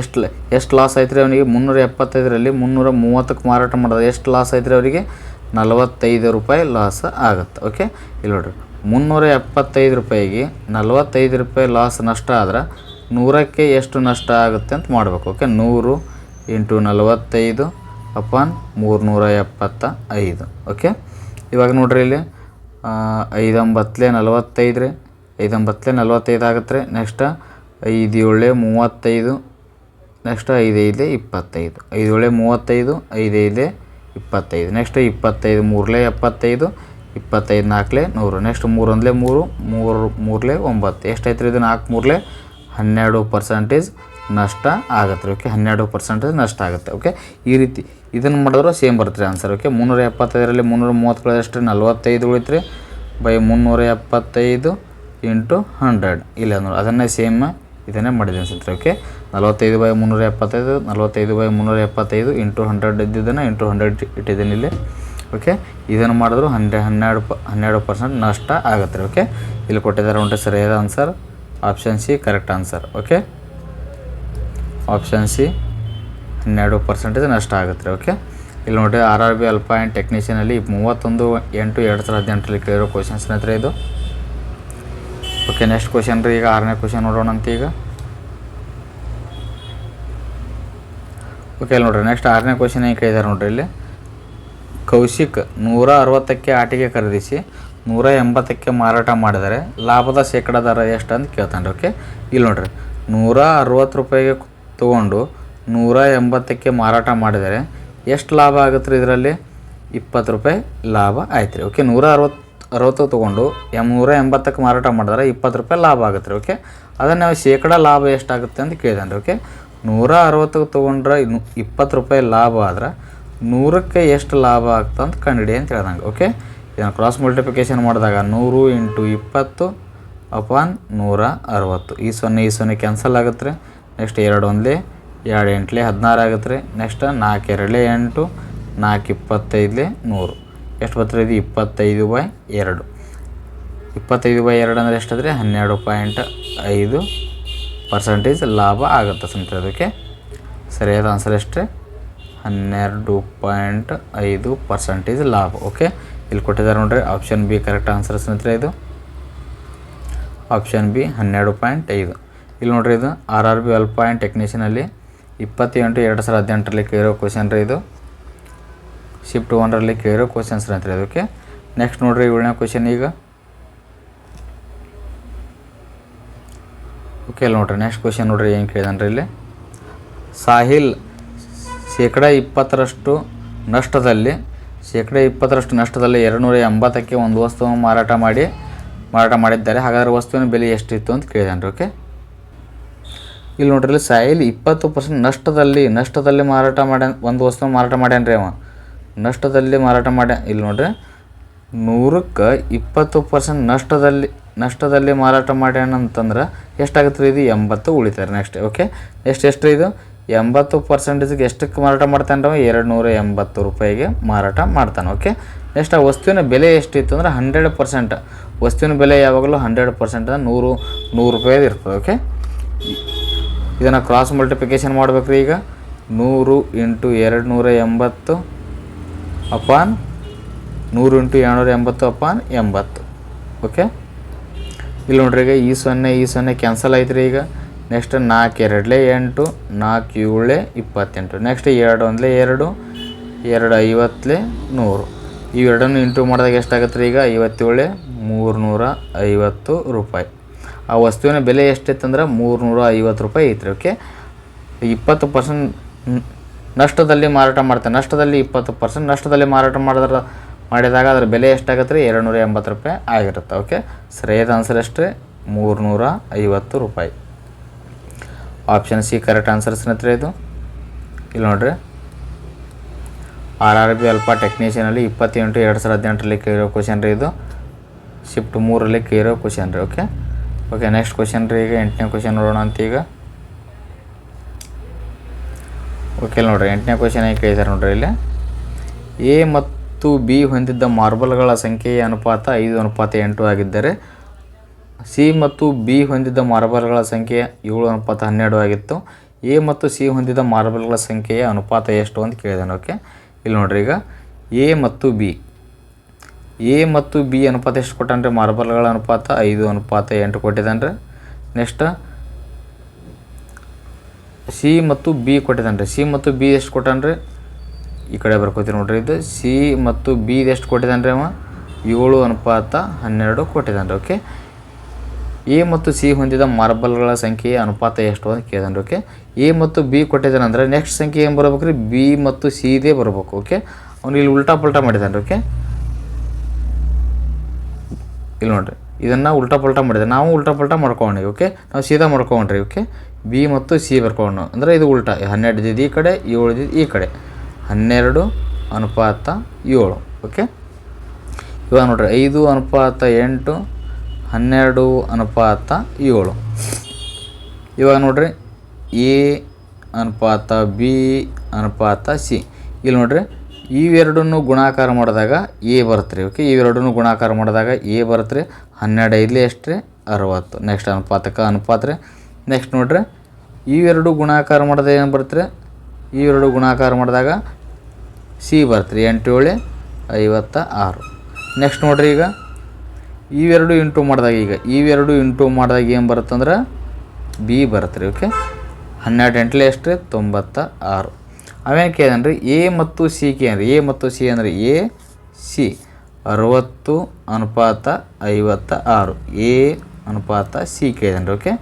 ಎಷ್ಟು ಎಷ್ಟು ಲಾಸ್ ಐತ್ರಿ ಅವನಿಗೆ? ಮುನ್ನೂರ ಎಪ್ಪತ್ತೈದರಲ್ಲಿ ಮುನ್ನೂರ ಮೂವತ್ತಕ್ಕೆ ಮಾರಾಟ ಮಾಡಿದ್ರೆ ಎಷ್ಟು ಲಾಸ್ ಐತ್ರಿ ಅವರಿಗೆ? ನಲವತ್ತೈದು ರೂಪಾಯಿ ಲಾಸ್ ಆಗುತ್ತೆ. ಓಕೆ ಇಲ್ಲಿ ನೋಡ್ರಿ. ಮುನ್ನೂರ ಎಪ್ಪತ್ತೈದು ರೂಪಾಯಿಗೆ ನಲವತ್ತೈದು ರೂಪಾಯಿ ಲಾಸ್ ನಷ್ಟ ಆದ್ರೆ ನೂರಕ್ಕೆ ಎಷ್ಟು ನಷ್ಟ ಆಗುತ್ತೆ ಅಂತ ಮಾಡ್ಬೇಕು. ಓಕೆ ನೂರು ಇಂಟು ನಲವತ್ತೈದು ಅಪಾನ್ ಮೂರುನೂರ ಎಪ್ಪತ್ತ ಐದು ಓಕೆ ಇವಾಗ ನೋಡ್ರಿ ಇಲ್ಲಿ ಐದಂಬತ್ತಲೆ ನಲವತ್ತೈದು ರೀ ಐದೊಂಬತ್ತಲೆ ನಲವತ್ತೈದು ಆಗುತ್ತೆ ರೀ ನೆಕ್ಸ್ಟ್ ಐದು ಏಳೆ ಮೂವತ್ತೈದು ನೆಕ್ಸ್ಟ್ ಐದು ಐದೇ ಇಪ್ಪತ್ತೈದು. ಐದು ಏಳೆ ಮೂವತ್ತೈದು, ಐದು ಐದೇ ಇಪ್ಪತ್ತೈದು. ನೆಕ್ಸ್ಟ್ ಇಪ್ಪತ್ತೈದು ಮೂರಲೆ ಎಪ್ಪತ್ತೈದು, ಇಪ್ಪತ್ತೈದು ನಾಲ್ಕಲೆ ನೂರು. ನೆಕ್ಸ್ಟ್ ಮೂರೊಂದಲೆ ಮೂರು ಮೂರು ಮೂರಲೆ ಒಂಬತ್ತು. ಎಷ್ಟೈತೆ ರೀ ಇದು ನಾಲ್ಕು ಮೂರಲೆ ಹನ್ನೆರಡು ಪರ್ಸೆಂಟೇಜ್ ನಷ್ಟ ಆಗತ್ತೆ. ರೀ ಓಕೆ ಹನ್ನೆರಡು ಪರ್ಸೆಂಟೇಜ್ ನಷ್ಟ ಆಗುತ್ತೆ. ಓಕೆ ಈ ರೀತಿ ಇದನ್ನು ಮಾಡಿದ್ರು ಸೇಮ್ ಬರುತ್ತೆ ರೀ ಆನ್ಸರ್ ಓಕೆ ಮುನ್ನೂರ ಎಪ್ಪತ್ತೈದರಲ್ಲಿ ಮುನ್ನೂರ ಮೂವತ್ತು ಎಷ್ಟು ನಲ್ವತ್ತೈದು ಉಳಿತು ರೀ ಬೈ ಮುನ್ನೂರ ಎಪ್ಪತ್ತೈದು ಇಂಟು ಹಂಡ್ರೆಡ್. ಇಲ್ಲ ನೋಡಿ ಅದನ್ನೇ ಸೇಮ್ ಇದನ್ನೇ ಮಾಡಿದೆ ಅನ್ಸುತ್ತೆ. ಓಕೆ ನಲವತ್ತೈದು ಬೈ ಮುನ್ನೂರ ಎಪ್ಪತ್ತೈದು, ನಲವತ್ತೈದು ಬೈ ಮುನ್ನೂರ ಎಪ್ಪತ್ತೈದು ಇಂಟು ಹಂಡ್ರೆಡ್ ಇದ್ದಿದ್ದನ್ನು ಇಂಟು ಹಂಡ್ರೆಡ್ ಇಟ್ಟಿದ್ದೀನಿ ಇಲ್ಲಿ. ಓಕೆ ಇದನ್ನು ಮಾಡಿದ್ರು ಹಂಡ್ರೆ ಹನ್ನೆರಡು ಪ ಹನ್ನೆರಡು ಪರ್ಸೆಂಟ್ ನಷ್ಟ ಆಗುತ್ತೆ ಓಕೆ ಇಲ್ಲಿ ಕೊಟ್ಟಿದ್ದಾರೆ ಉಂಟು ಸರಿಯಾದ answer option C correct answer okay option C ಹನ್ನೆರಡು ಪರ್ಸೆಂಟೇಜ್ ನಷ್ಟ ಆಗುತ್ತೆ ಓಕೆ ಇಲ್ಲಿ ನೋಡಿ R R B ALP and ಟೆಕ್ನಿಷಿಯನಲ್ಲಿ ಮೂವತ್ತೊಂದು ಎಂಟು ಎರಡು ಸಾವಿರದ ಹದಿನೆಂಟರಲ್ಲಿ ಕೇಳಿರೋ ಕ್ವಶನ್ಸ್ ಹತ್ರ ಇದು. ಓಕೆ ನೆಕ್ಸ್ಟ್ ಕ್ವಶನ್ ರೀ, ಈಗ ಆರನೇ ಕ್ವಶನ್ ನೋಡೋಣ ಅಂತ ಈಗ. ಓಕೆ, ಇಲ್ಲಿ ನೋಡ್ರಿ ನೆಕ್ಸ್ಟ್ ಆರನೇ ಕ್ವಶನ್ ಏನು ಕೇಳಿದ್ದಾರೆ ನೋಡ್ರಿ ಇಲ್ಲಿ. ಕೌಶಿಕ್ ನೂರ ಅರವತ್ತಕ್ಕೆ ಆಟಿಕೆ ಖರೀದಿಸಿ, ನೂರ ಎಂಬತ್ತಕ್ಕೆ ಮಾರಾಟ ಮಾಡಿದರೆ ಲಾಭದ ಶೇಕಡ ದರ ಎಷ್ಟು ಅಂತ ಕೇಳ್ತಾನೆ ಓಕೆ? ಇಲ್ಲಿ ನೋಡ್ರಿ, ನೂರ ಅರವತ್ತು ರೂಪಾಯಿಗೆ ತೊಗೊಂಡು ನೂರ ಎಂಬತ್ತಕ್ಕೆ ಮಾರಾಟ ಮಾಡಿದರೆ ಎಷ್ಟು ಲಾಭ ಆಗುತ್ತೆ ರೀ ಇದರಲ್ಲಿ? ಇಪ್ಪತ್ತು ರೂಪಾಯಿ ಲಾಭ ಆಯ್ತು ರೀ ಓಕೆ? ನೂರ ಅರವತ್ತು ಅರವತ್ತು ತೊಗೊಂಡು ಎಂ ನೂರ ಎಂಬತ್ತಕ್ಕೆ ಮಾರಾಟ ಮಾಡಿದ್ರೆ ಇಪ್ಪತ್ತು ರೂಪಾಯಿ ಲಾಭ ಆಗುತ್ತೆ ರೀ ಓಕೆ? ಅದನ್ನು ನಾವು ಶೇಕಡ ಲಾಭ ಎಷ್ಟಾಗುತ್ತೆ ಅಂತ ಕೇಳಿದಾನೆ ಓಕೆ? ನೂರ ಅರವತ್ತಕ್ಕೆ ತೊಗೊಂಡ್ರೆ ಇನ್ನು ಇಪ್ಪತ್ತು ರೂಪಾಯಿ ಲಾಭ ಆದ್ರೆ ನೂರಕ್ಕೆ ಎಷ್ಟು ಲಾಭ ಆಗ್ತದೆ ಅಂತ ಕಂಡುಹಿಡಿ ಅಂತ ಹೇಳ್ದಂಗೆ ಓಕೆ ಇದನ್ನು ಕ್ರಾಸ್ ಮಲ್ಟಿಪ್ಲಿಕೇಶನ್ ಮಾಡಿದಾಗ ನೂರು ಇಂಟು ಇಪ್ಪತ್ತು ಅಪಾನ್ ನೂರ ಅರವತ್ತು ಈ ಸೊನ್ನೆ ಈ ಸೊನ್ನೆ ಕ್ಯಾನ್ಸಲ್ ಆಗುತ್ತೆ ನೆಕ್ಸ್ಟ್ ಎರಡು ಒಂದಲೇ, ಎರಡು ಎಂಟ್ಲೆ ಹದಿನಾರು ಆಗುತ್ತೆ ರೀ ನೆಕ್ಸ್ಟ್ ನಾಲ್ಕು ಎರಡಲೇ ಎಂಟು, ನಾಲ್ಕು ಇಪ್ಪತ್ತೈದಲೇ ನೂರು. ಎಷ್ಟು ಬರ್ತದೆ ಇದು? ಇಪ್ಪತ್ತೈದು ಬೈ ಎರಡು. ಇಪ್ಪತ್ತೈದು ಬೈ ಎರಡು ಅಂದರೆ ಎಷ್ಟಾದ್ರೆ ಹನ್ನೆರಡು ಪಾಯಿಂಟ್ ಐದು ಪರ್ಸೆಂಟೇಜ್ ಲಾಭ ಆಗುತ್ತೆ ಸ್ನೇಹಿತರೆ ಅದಕ್ಕೆ. ಸರಿಯಾದ ಆನ್ಸರ್ ಎಷ್ಟೇ? ಹನ್ನೆರಡು ಪಾಯಿಂಟ್ ಐದು ಪರ್ಸೆಂಟೇಜ್ ಲಾಭ ಓಕೆ ಇಲ್ಲಿ ಕೊಟ್ಟಿದ್ದಾರೆ ನೋಡ್ರಿ ಆಪ್ಷನ್ ಬಿ ಕರೆಕ್ಟ್ ಆನ್ಸರ್ ಸ್ನೇಹಿತರೆ ಇದು. ಆಪ್ಷನ್ ಬಿ ಹನ್ನೆರಡು ಪಾಯಿಂಟ್ ಐದು. ಇಲ್ಲಿ ನೋಡ್ರಿ ಇದು R R B L point ಟೆಕ್ನಿಷಿಯನಲ್ಲಿ ಇಪ್ಪತ್ತೆಂಟು ಎರಡು ಸಾವಿರದ ಹದಿನೆಂಟರಲ್ಲಿ ಕೇಳಿರೋ ಕ್ವಶನ್ ರೀ ಇದು. ಶಿಫ್ಟ್ ಒನ್ರಲ್ಲಿ ಕೇಳಿರೋ ಕ್ವಶನ್ಸ್ ಅಂತ ಅದಕ್ಕೆ ನೆಕ್ಸ್ಟ್ ನೋಡ್ರಿ ಏಳನೇ ಕ್ವಶನ್ ಈಗ. ಓಕೆ ಇಲ್ಲಿ ನೋಡ್ರಿ ನೆಕ್ಸ್ಟ್ ಕ್ವಶನ್ ನೋಡ್ರಿ, ಏನು ಕೇಳಿದಾನ್ರಿ ಇಲ್ಲಿ? ಸಾಹಿಲ್ ಶೇಕಡ ಇಪ್ಪತ್ತರಷ್ಟು ನಷ್ಟದಲ್ಲಿ, ಶೇಕಡ ಇಪ್ಪತ್ತರಷ್ಟು ನಷ್ಟದಲ್ಲಿ ಎರಡುನೂರ ಎಂಬತ್ತಕ್ಕೆ ಒಂದು ವಸ್ತುವನ್ನು ಮಾರಾಟ ಮಾಡಿ, ಮಾರಾಟ ಮಾಡಿದ್ದಾರೆ. ಹಾಗಾದ್ರೆ ವಸ್ತುವಿನ ಬೆಲೆ ಎಷ್ಟಿತ್ತು ಅಂತ ಕೇಳಿದಾನೆ ಓಕೆ ಇಲ್ಲಿ ನೋಡ್ರಿ ಸಾಯಿಲ್ ಇಪ್ಪತ್ತು ಪರ್ಸೆಂಟ್ ನಷ್ಟದಲ್ಲಿ ನಷ್ಟದಲ್ಲಿ ಮಾರಾಟ ಮಾಡ್ಯಾನ, ಒಂದು ವಸ್ತು ಮಾರಾಟ ಮಾಡ್ಯಾನ ರೀ ಅವ. ನಷ್ಟದಲ್ಲಿ ಮಾರಾಟ ಮಾಡ್ಯ, ಇಲ್ಲಿ ನೋಡ್ರಿ. ನೂರಕ್ಕೆ ಇಪ್ಪತ್ತು ಪರ್ಸೆಂಟ್ ನಷ್ಟದಲ್ಲಿ ನಷ್ಟದಲ್ಲಿ ಮಾರಾಟ ಮಾಡ್ಯಾನ ಅಂತಂದ್ರೆ ಎಷ್ಟಾಗುತ್ತೆ ರೀ ಇದು? ಎಂಬತ್ತು ಉಳಿತಾರೆ ನೆಕ್ಸ್ಟ್ ಓಕೆ ಎಷ್ಟು ಎಷ್ಟು ಇದು? ಎಂಬತ್ತು ಪರ್ಸೆಂಟೇಜಿಗೆ ಎಷ್ಟಕ್ಕೆ ಮಾರಾಟ ಮಾಡ್ತಾನೆ ರೀ ಎರಡು ನೂರ ಎಂಬತ್ತು ರೂಪಾಯಿಗೆ ಮಾರಾಟ ಮಾಡ್ತಾನೆ ಓಕೆ ನೆಕ್ಸ್ಟ್ ಆ ವಸ್ತುವಿನ ಬೆಲೆ ಎಷ್ಟಿತ್ತು ಅಂದ್ರೆ ಹಂಡ್ರೆಡ್ ಪರ್ಸೆಂಟ್ ವಸ್ತುವಿನ ಬೆಲೆ ಯಾವಾಗಲೂ ಹಂಡ್ರೆಡ್ ಪರ್ಸೆಂಟ್ ನೂರು ನೂರು ರೂಪಾಯಿದು ಇರ್ತದೆ ಓಕೆ ಇದನ್ನು ಕ್ರಾಸ್ ಮಲ್ಟಿಪ್ಲಿಕೇಶನ್ ಮಾಡ್ಬೇಕ್ರಿ ಈಗ. ನೂರು ಇಂಟು ಎರಡು ನೂರ ಎಂಬತ್ತು ಅಪಾನ್ ನೂರು ಇಂಟು ಎರಡುನೂರ ಎಂಬತ್ತು ಅಪಾನ್ ಎಂಬತ್ತು. ಓಕೆ ಇಲ್ಲಿ ನೋಡ್ರಿ ಈಗ ಈ ಸೊನ್ನೆ ಈ ಸೊನ್ನೆ ಕ್ಯಾನ್ಸಲ್ ಆಯ್ತು ರೀ ಈಗ. ನೆಕ್ಸ್ಟ್ ನಾಲ್ಕು ಎರಡಲೇ ಎಂಟು, ನಾಲ್ಕು ಏಳೇ ಇಪ್ಪತ್ತೆಂಟು. ನೆಕ್ಸ್ಟ್ ಎರಡು ಒಂದಲೇ ಎರಡು ಎರಡು ಐವತ್ತಲೆ ನೂರು. ಇವೆರಡನ್ನು ಇಂಟು ಮಾಡಿದಾಗ ಎಷ್ಟಾಗತ್ತೆ ರೀ ಈಗ? ಐವತ್ತೇಳೆ ಮೂರುನೂರ ಐವತ್ತು ರೂಪಾಯಿ. ಆ ವಸ್ತುವಿನ ಬೆಲೆ ಎಷ್ಟಿತ್ತಂದ್ರೆ ಮೂರುನೂರ ಐವತ್ತು ರೂಪಾಯಿ ಐತ್ರಿ ಓಕೆ ಇಪ್ಪತ್ತು ಪರ್ಸೆಂಟ್ ನಷ್ಟದಲ್ಲಿ ಮಾರಾಟ ಮಾಡ್ತಾರೆ. ನಷ್ಟದಲ್ಲಿ ಇಪ್ಪತ್ತು ಪರ್ಸೆಂಟ್ ನಷ್ಟದಲ್ಲಿ ಮಾರಾಟ ಮಾಡಿದ್ರೆ ಮಾಡಿದಾಗ ಅದರ ಬೆಲೆ ಎಷ್ಟಾಗತ್ತೆ ರೀ? ಎರಡು ನೂರ ಎಂಬತ್ತು ರೂಪಾಯಿ ಆಗಿರುತ್ತೆ. ಓಕೆ ಸರಿಯಾದ ಆನ್ಸರ್ ಎಷ್ಟೇ ಮೂರುನೂರ ಐವತ್ತು ರೂಪಾಯಿ. ಆಪ್ಷನ್ ಸಿ ಕರೆಕ್ಟ್ ಆನ್ಸರ್ ಸ್ನೇಹಿತರೆ ಇದು. ಇಲ್ಲಿ ನೋಡ್ರಿ. ಆರ್ ಆರ್ ಬಿ ಅಲ್ಪ ಟೆಕ್ನಿಷಿಯನಲ್ಲಿ ಇಪ್ಪತ್ತೆಂಟು ಎರಡು ಸಾವಿರದ ಹದಿನೆಂಟರಲ್ಲಿ ಕೇಳಿರೋ ಕ್ವಶನ್ ರೀ ಇದು. ಶಿಫ್ಟ್ ಮೂರರಲ್ಲಿ ಕೇಳಿರೋ ಕ್ವಶನ್ ರೀ ಓಕೆ ಓಕೆ ನೆಕ್ಸ್ಟ್ ಕ್ವಶನ್ ರೀ ಈಗ, ಎಂಟನೇ ಕ್ವಶನ್ ನೋಡೋಣ ಅಂತ ಈಗ. ಓಕೆ ನೋಡ್ರಿ, ಎಂಟನೇ ಕ್ವಶನ್ ಹೇಗೆ ಕೇಳಿದ್ದಾರೆ ನೋಡ್ರಿ ಇಲ್ಲಿ. ಎ ಮತ್ತು ಬಿ ಹೊಂದಿದ್ದ ಮಾರ್ಬಲ್ಗಳ ಸಂಖ್ಯೆಯ ಅನುಪಾತ ಐದು, ಅನುಪಾತ ಎಂಟು ಆಗಿದ್ದರೆ ಸಿ ಮತ್ತು ಬಿ ಹೊಂದಿದ್ದ ಮಾರ್ಬಲ್ಗಳ ಸಂಖ್ಯೆ ಏಳು, ಅನುಪಾತ ಹನ್ನೆರಡು ಆಗಿತ್ತು. ಎ ಮತ್ತು ಸಿ ಹೊಂದಿದ್ದ ಮಾರ್ಬಲ್ಗಳ ಸಂಖ್ಯೆಯ ಅನುಪಾತ ಎಷ್ಟು ಅಂತ ಕೇಳಿದಾನೆ. ಓಕೆ ಇಲ್ಲಿ ನೋಡ್ರಿ ಈಗ. ಎ ಮತ್ತು ಬಿ ಎ ಮತ್ತು ಬಿ ಅನುಪಾತ ಎಷ್ಟು ಕೊಟ್ಟಾನ್ರಿ? ಮಾರ್ಬಲ್ಗಳ ಅನುಪಾತ ಐದು, ಅನುಪಾತ ಎಂಟು ಕೊಟ್ಟಿದ್ದಾನೆ ನೆಕ್ಸ್ಟ್ ಸಿ ಮತ್ತು ಬಿ ಕೊಟ್ಟಿದ್ದಾನೆ ಸಿ ಮತ್ತು ಬಿ ಎಷ್ಟು ಕೊಟ್ಟಾನ್ರಿ? ಈ ಕಡೆ ಬರ್ಕೋತೀವಿ ನೋಡ್ರಿ ಇದು. ಸಿ ಮತ್ತು ಬಿ ಎಷ್ಟು ಕೊಟ್ಟಿದ್ದಾನೆ ಅವ? ಏಳು ಅನುಪಾತ ಹನ್ನೆರಡು ಕೊಟ್ಟಿದ್ದಾನೆ ಓಕೆ ಎ ಮತ್ತು ಸಿ ಹೊಂದಿದ ಮಾರ್ಬಲ್ಗಳ ಸಂಖ್ಯೆ ಅನುಪಾತ ಎಷ್ಟು ಅಂತ ಕೇಳಿದಾನೆ ಓಕೆ ಎ ಮತ್ತು ಬಿ ಕೊಟ್ಟಿದ್ದಾನೆ ಅಂದರೆ ನೆಕ್ಸ್ಟ್ ಸಂಖ್ಯೆ ಏನು ಬರಬೇಕು ರೀ ಬಿ ಮತ್ತು ಸಿ ಇದೇ ಬರ್ಬೇಕು ಓಕೆ ಅವ್ನು ಇಲ್ಲಿ ಉಲ್ಟಾ ಪಲ್ಟಾ ಮಾಡಿದ್ದಾನೆ ಓಕೆ ಇಲ್ಲಿ ನೋಡ್ರಿ, ಇದನ್ನು ಉಲ್ಟಾ ಪಲ್ಟಾ ಮಾಡಿದೆ ನಾವು ಉಲ್ಟಾ ಪಲ್ಟಾ ಮಾಡ್ಕೊಂಡು ಓಕೆ ನಾವು ಸೀದಾ ಮಾಡ್ಕೊಂಡ್ರಿ ಓಕೆ ಬಿ ಮತ್ತು ಸಿ ಬರ್ಕೊಂಡು ಅಂದರೆ ಇದು ಉಲ್ಟಾ. ಹನ್ನೆರಡು ಈ ಕಡೆ ಏಳು ಈ ಕಡೆ. ಹನ್ನೆರಡು ಅನುಪಾತ ಏಳು, ಓಕೆ? ಇವಾಗ ನೋಡ್ರಿ, ಐದು ಅನುಪಾತ ಎಂಟು, ಹನ್ನೆರಡು ಅನುಪಾತ ಏಳು. ಇವಾಗ ನೋಡ್ರಿ, ಎ ಅನುಪಾತ, ಬಿ ಅನುಪಾತ, ಸಿ. ಇಲ್ಲಿ ನೋಡ್ರಿ, ಇವೆರಡನ್ನು ಗುಣಾಕಾರ ಮಾಡಿದಾಗ ಎ ಬರುತ್ತೆ ರೀ, ಓಕೆ? ಇವೆರಡನ್ನು ಗುಣಾಕಾರ ಮಾಡಿದಾಗ ಎ ಬರುತ್ತೆ ರೀ, ಹನ್ನೆರಡು ಐದಲಿ ಎಷ್ಟು ರೀ, ಅರವತ್ತು. ನೆಕ್ಸ್ಟ್ ಅನುಪಾತಕ್ಕೆ ಅನುಪಾತ ರೀ. ನೆಕ್ಸ್ಟ್ ನೋಡ್ರಿ, ಇವೆರಡು ಗುಣಾಕಾರ ಮಾಡಿದಾಗ ಏನು ಬರುತ್ತೆ ಇವೆರಡು ಗುಣಾಕಾರ ಮಾಡಿದಾಗ ಸಿ ಬರುತ್ತೆ ರೀ ಎಂಟು ಏಳು ಐವತ್ತ ಆರು. ನೆಕ್ಸ್ಟ್ ನೋಡ್ರಿ ಈಗ. ಇವೆರಡು ಇಂಟು ಮಾಡಿದಾಗ ಈಗ, ಇವೆರಡು ಇಂಟು ಮಾಡಿದಾಗ ಏನು ಬರುತ್ತಂದ್ರೆ ಬಿ ಬರುತ್ತೆ ರೀ ಓಕೆ ಹನ್ನೆರಡು ಎಂಟ್ಲೆ ಎಷ್ಟು ರೀ ತೊಂಬತ್ತ ಆರು. ಅವೇನು ಕೇಳಿದನ್ರಿ ಎ ಮತ್ತು ಸಿ ಕೇಳಿ ಎ ಮತ್ತು ಸಿ ಅಂದರೆ ಎ, ಸಿ. ಅರವತ್ತು ಅನುಪಾತ ಐವತ್ತ ಆರು, ಎ ಅನುಪಾತ ಸಿ ಕೇಳಿದನ್ರಿ ಓಕೆ